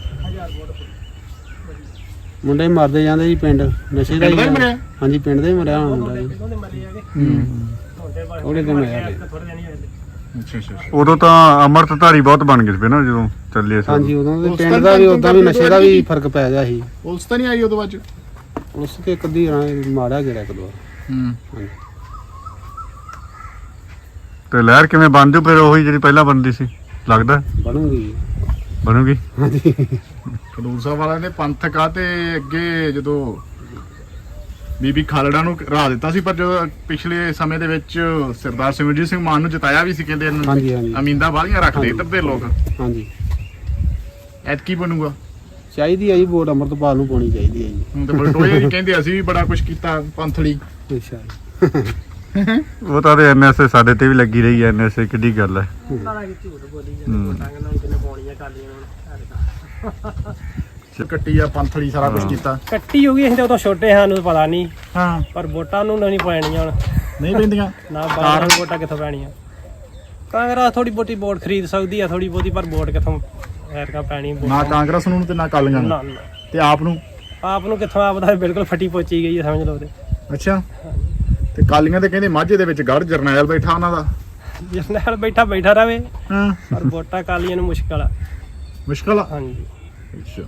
ਮੁੰਡੇ ਮਰਦੇ ਜਾਂਦੇ ਜੀ ਪਿੰਡ ਨਸ਼ੇ ਦਾ ਪਿੰਡ ਦਾ ਹੀ ਹੀ ਮਰਿਆ? ਹਾਂਜੀ ਪਿੰਡ ਦਾ ਹੀ ਮਰਿਆ ਹੁਣ ਮੁੰਡਾ ਜੀ। ਉਹਦੇ ਤੇ ਮਰਿਆ ਜੀ। ਅੱਛਾ ਅੱਛਾ ਉਦੋਂ ਤਾਂ ਅੰਮ੍ਰਿਤਧਾਰੀ ਬਹੁਤ ਬਣ ਗਏ ਸੀ ਨਾ ਜਦੋਂ ਚੱਲੇ ਸੀ ਹਾਂਜੀ ਉਦੋਂ ਦੇ ਉਸ ਪਿੰਡ time ਦਾ ਵੀ ਉਦਾਂ ਵੀ ਨਸ਼ੇ ਦਾ ਵੀ ਫ਼ਰਕ ਪੈ ਗਿਆ ਸੀ। ਪੁਲਿਸ ਤਾਂ ਨਹੀਂ ਆਈ ਉਦੋਂ ਬਾਅਦ ਚ? ਉਸ ਤੇ ਕਦੀ ਮਾਰਿਆ ਗਿਆ ਇੱਕ ਦੋ ਹੂੰ। ਤੇ ਲਹਿਰ ਕਿਵੇਂ ਬਣ ਜੂ ਫਿਰ ਉਹੀ ਜਿਹੜੀ ਪਹਿਲਾਂ ਬਣਦੀ ਸੀ ਲੱਗਦਾ? ਬਣੂਗੀ ਬਣੂਗੀ? ਹਾਂਜੀ। ਖਡੂਰ ਸਾਹਿਬ ਵਾਲਿਆਂ ਨੇ ਪੰਥਕ ਆ ਤੇ ਅੱਗੇ ਜਦੋਂ ਬੀਬੀ ਖਾਲੜਾ ਨੂੰ ਰਾਹ ਦਿੱਤਾ ਸੀ ਪਰ ਜਦੋਂ ਪਿਛਲੇ ਸਮੇਂ ਦੇ ਵਿੱਚ ਸਰਦਾਰ ਸਿਮਰਜੀਤ ਸਿੰਘ ਮਾਨ ਨੂੰ ਜਿਤਾਇਆ ਵੀ ਸੀ ਕਹਿੰਦੇ ਇਹਨਾਂ ਨੇ। ਹਾਂਜੀ, ਹਾਂਜੀ। ਅਮੀਂਦਾ ਵਾਲੀਆਂ ਰੱਖਦੇ ਹਾਂਜੀ। ਤੱਬੇ ਲੋਕ। ਹਾਂਜੀ। ਐਤ ਕੀ ਬਣੂਗਾ? ਚਾਹੀਦੀ ਆ ਜੀ ਵੋਟ ਅੰਮ੍ਰਿਤਪਾਲ ਨੂੰ ਪਾਉਣੀ ਚਾਹੀਦੀ ਹੈ ਜੀ। ਹੁਣ ਤੇ ਬਲਟੋਏ ਜੀ ਕਹਿੰਦੇ ਅਸੀਂ ਵੀ ਬੜਾ ਕੁਝ ਕੀਤਾ ਪੰਥਲੀ ਅੱਛਾ ਜੀ। ਉਹ ਤਾਂ ਦੇ ਐਨਐਸਏ ਸਾਡੇ ਤੇ ਵੀ ਲੱਗੀ ਰਹੀ ਐ ਐਨਐਸਏ ਕਿੱਡੀ ਗੱਲ ਹੈ। ਝੂਠ ਬੋਲੀ ਹੂੰ। ਵੋਟਾਂ ਕਿੰਨਾਂ ਕਿੰਨੇ ਪਾਉਣੀਆਂ ਕਾਲੀਆਂ ਨੂੰ ਕੱਟੀ ਆ ਪੰਥਲੀ ਸਾਰਾ ਕੁਝ ਹਾਂ। ਕੀਤਾ। ਕੱਟੀ ਹੋ ਗਈ ਅਸੀਂ ਤਾਂ ਉਦੋਂ ਛੋਟੇ ਹਾਂ ਸਾਨੂੰ ਤਾਂ ਪਤਾ ਨਹੀਂ ਹਾਂ। ਪਰ ਵੋਟਾਂ ਨੂੰ ਨਹੀਂ ਪੈਣੀਆਂ ਹੁਣ। ਨਹੀਂ ਪੈਂਦੀਆਂ। ਨਾ ਬਾਹਰ ਨੂੰ ਵੋਟਾਂ ਕਿੱਥੋਂ ਪੈਣੀਆਂ? ਕਾਂਗਰਸ ਥੋੜੀ ਬਹੁਤੀ ਵੋਟ ਖਰੀਦ ਸਕਦੀ ਆ ਥੋੜੀ ਬਹੁਤੀ ਪਰ ਵੋਟ ਕਿੱਥੋਂ ਐਰਕਾ ਪੈਣੀ ਨਾ ਵੋਟਾਂ ਕਾਂਗਰਸ ਨੂੰ ਤੇ ਨਾ ਕਾਲੀਆਂ ਨੂੰ। ਨਾ ਨਾ। ਤੇ ਆਪ ਨੂੰ? ਆਪ ਨੂੰ ਕਿੱਥੋਂ ਆਪ ਦਾ ਬਿਲਕੁਲ ਫੱਟੀ ਪੋਚੀ ਗਈ ਸਮਝ ਲਓ ਤੇ। ਅੱਛਾ। ਤੇ ਕਾਲੀਆਂ ਤੇ ਕਹਿੰਦੇ ਮਾਝੇ ਦੇ ਵਿੱਚ ਗੜ ਜਰਨੈਲ ਬੈਠਾ ਉਹਨਾਂ ਦਾ। ਜਿਸ ਨਾਲ ਬੈਠਾ ਬੈਠਾ ਰਵੇ ਹਾਂ। ਪਰ ਵੋਟਾਂ ਕਾਲੀਆਂ ਨੂੰ ਮੁਸ਼ਕਲ ਆ। ਮੁਸ਼ਕਲ ਆ? ਹਾਂਜੀ। ਅੱਛਾ।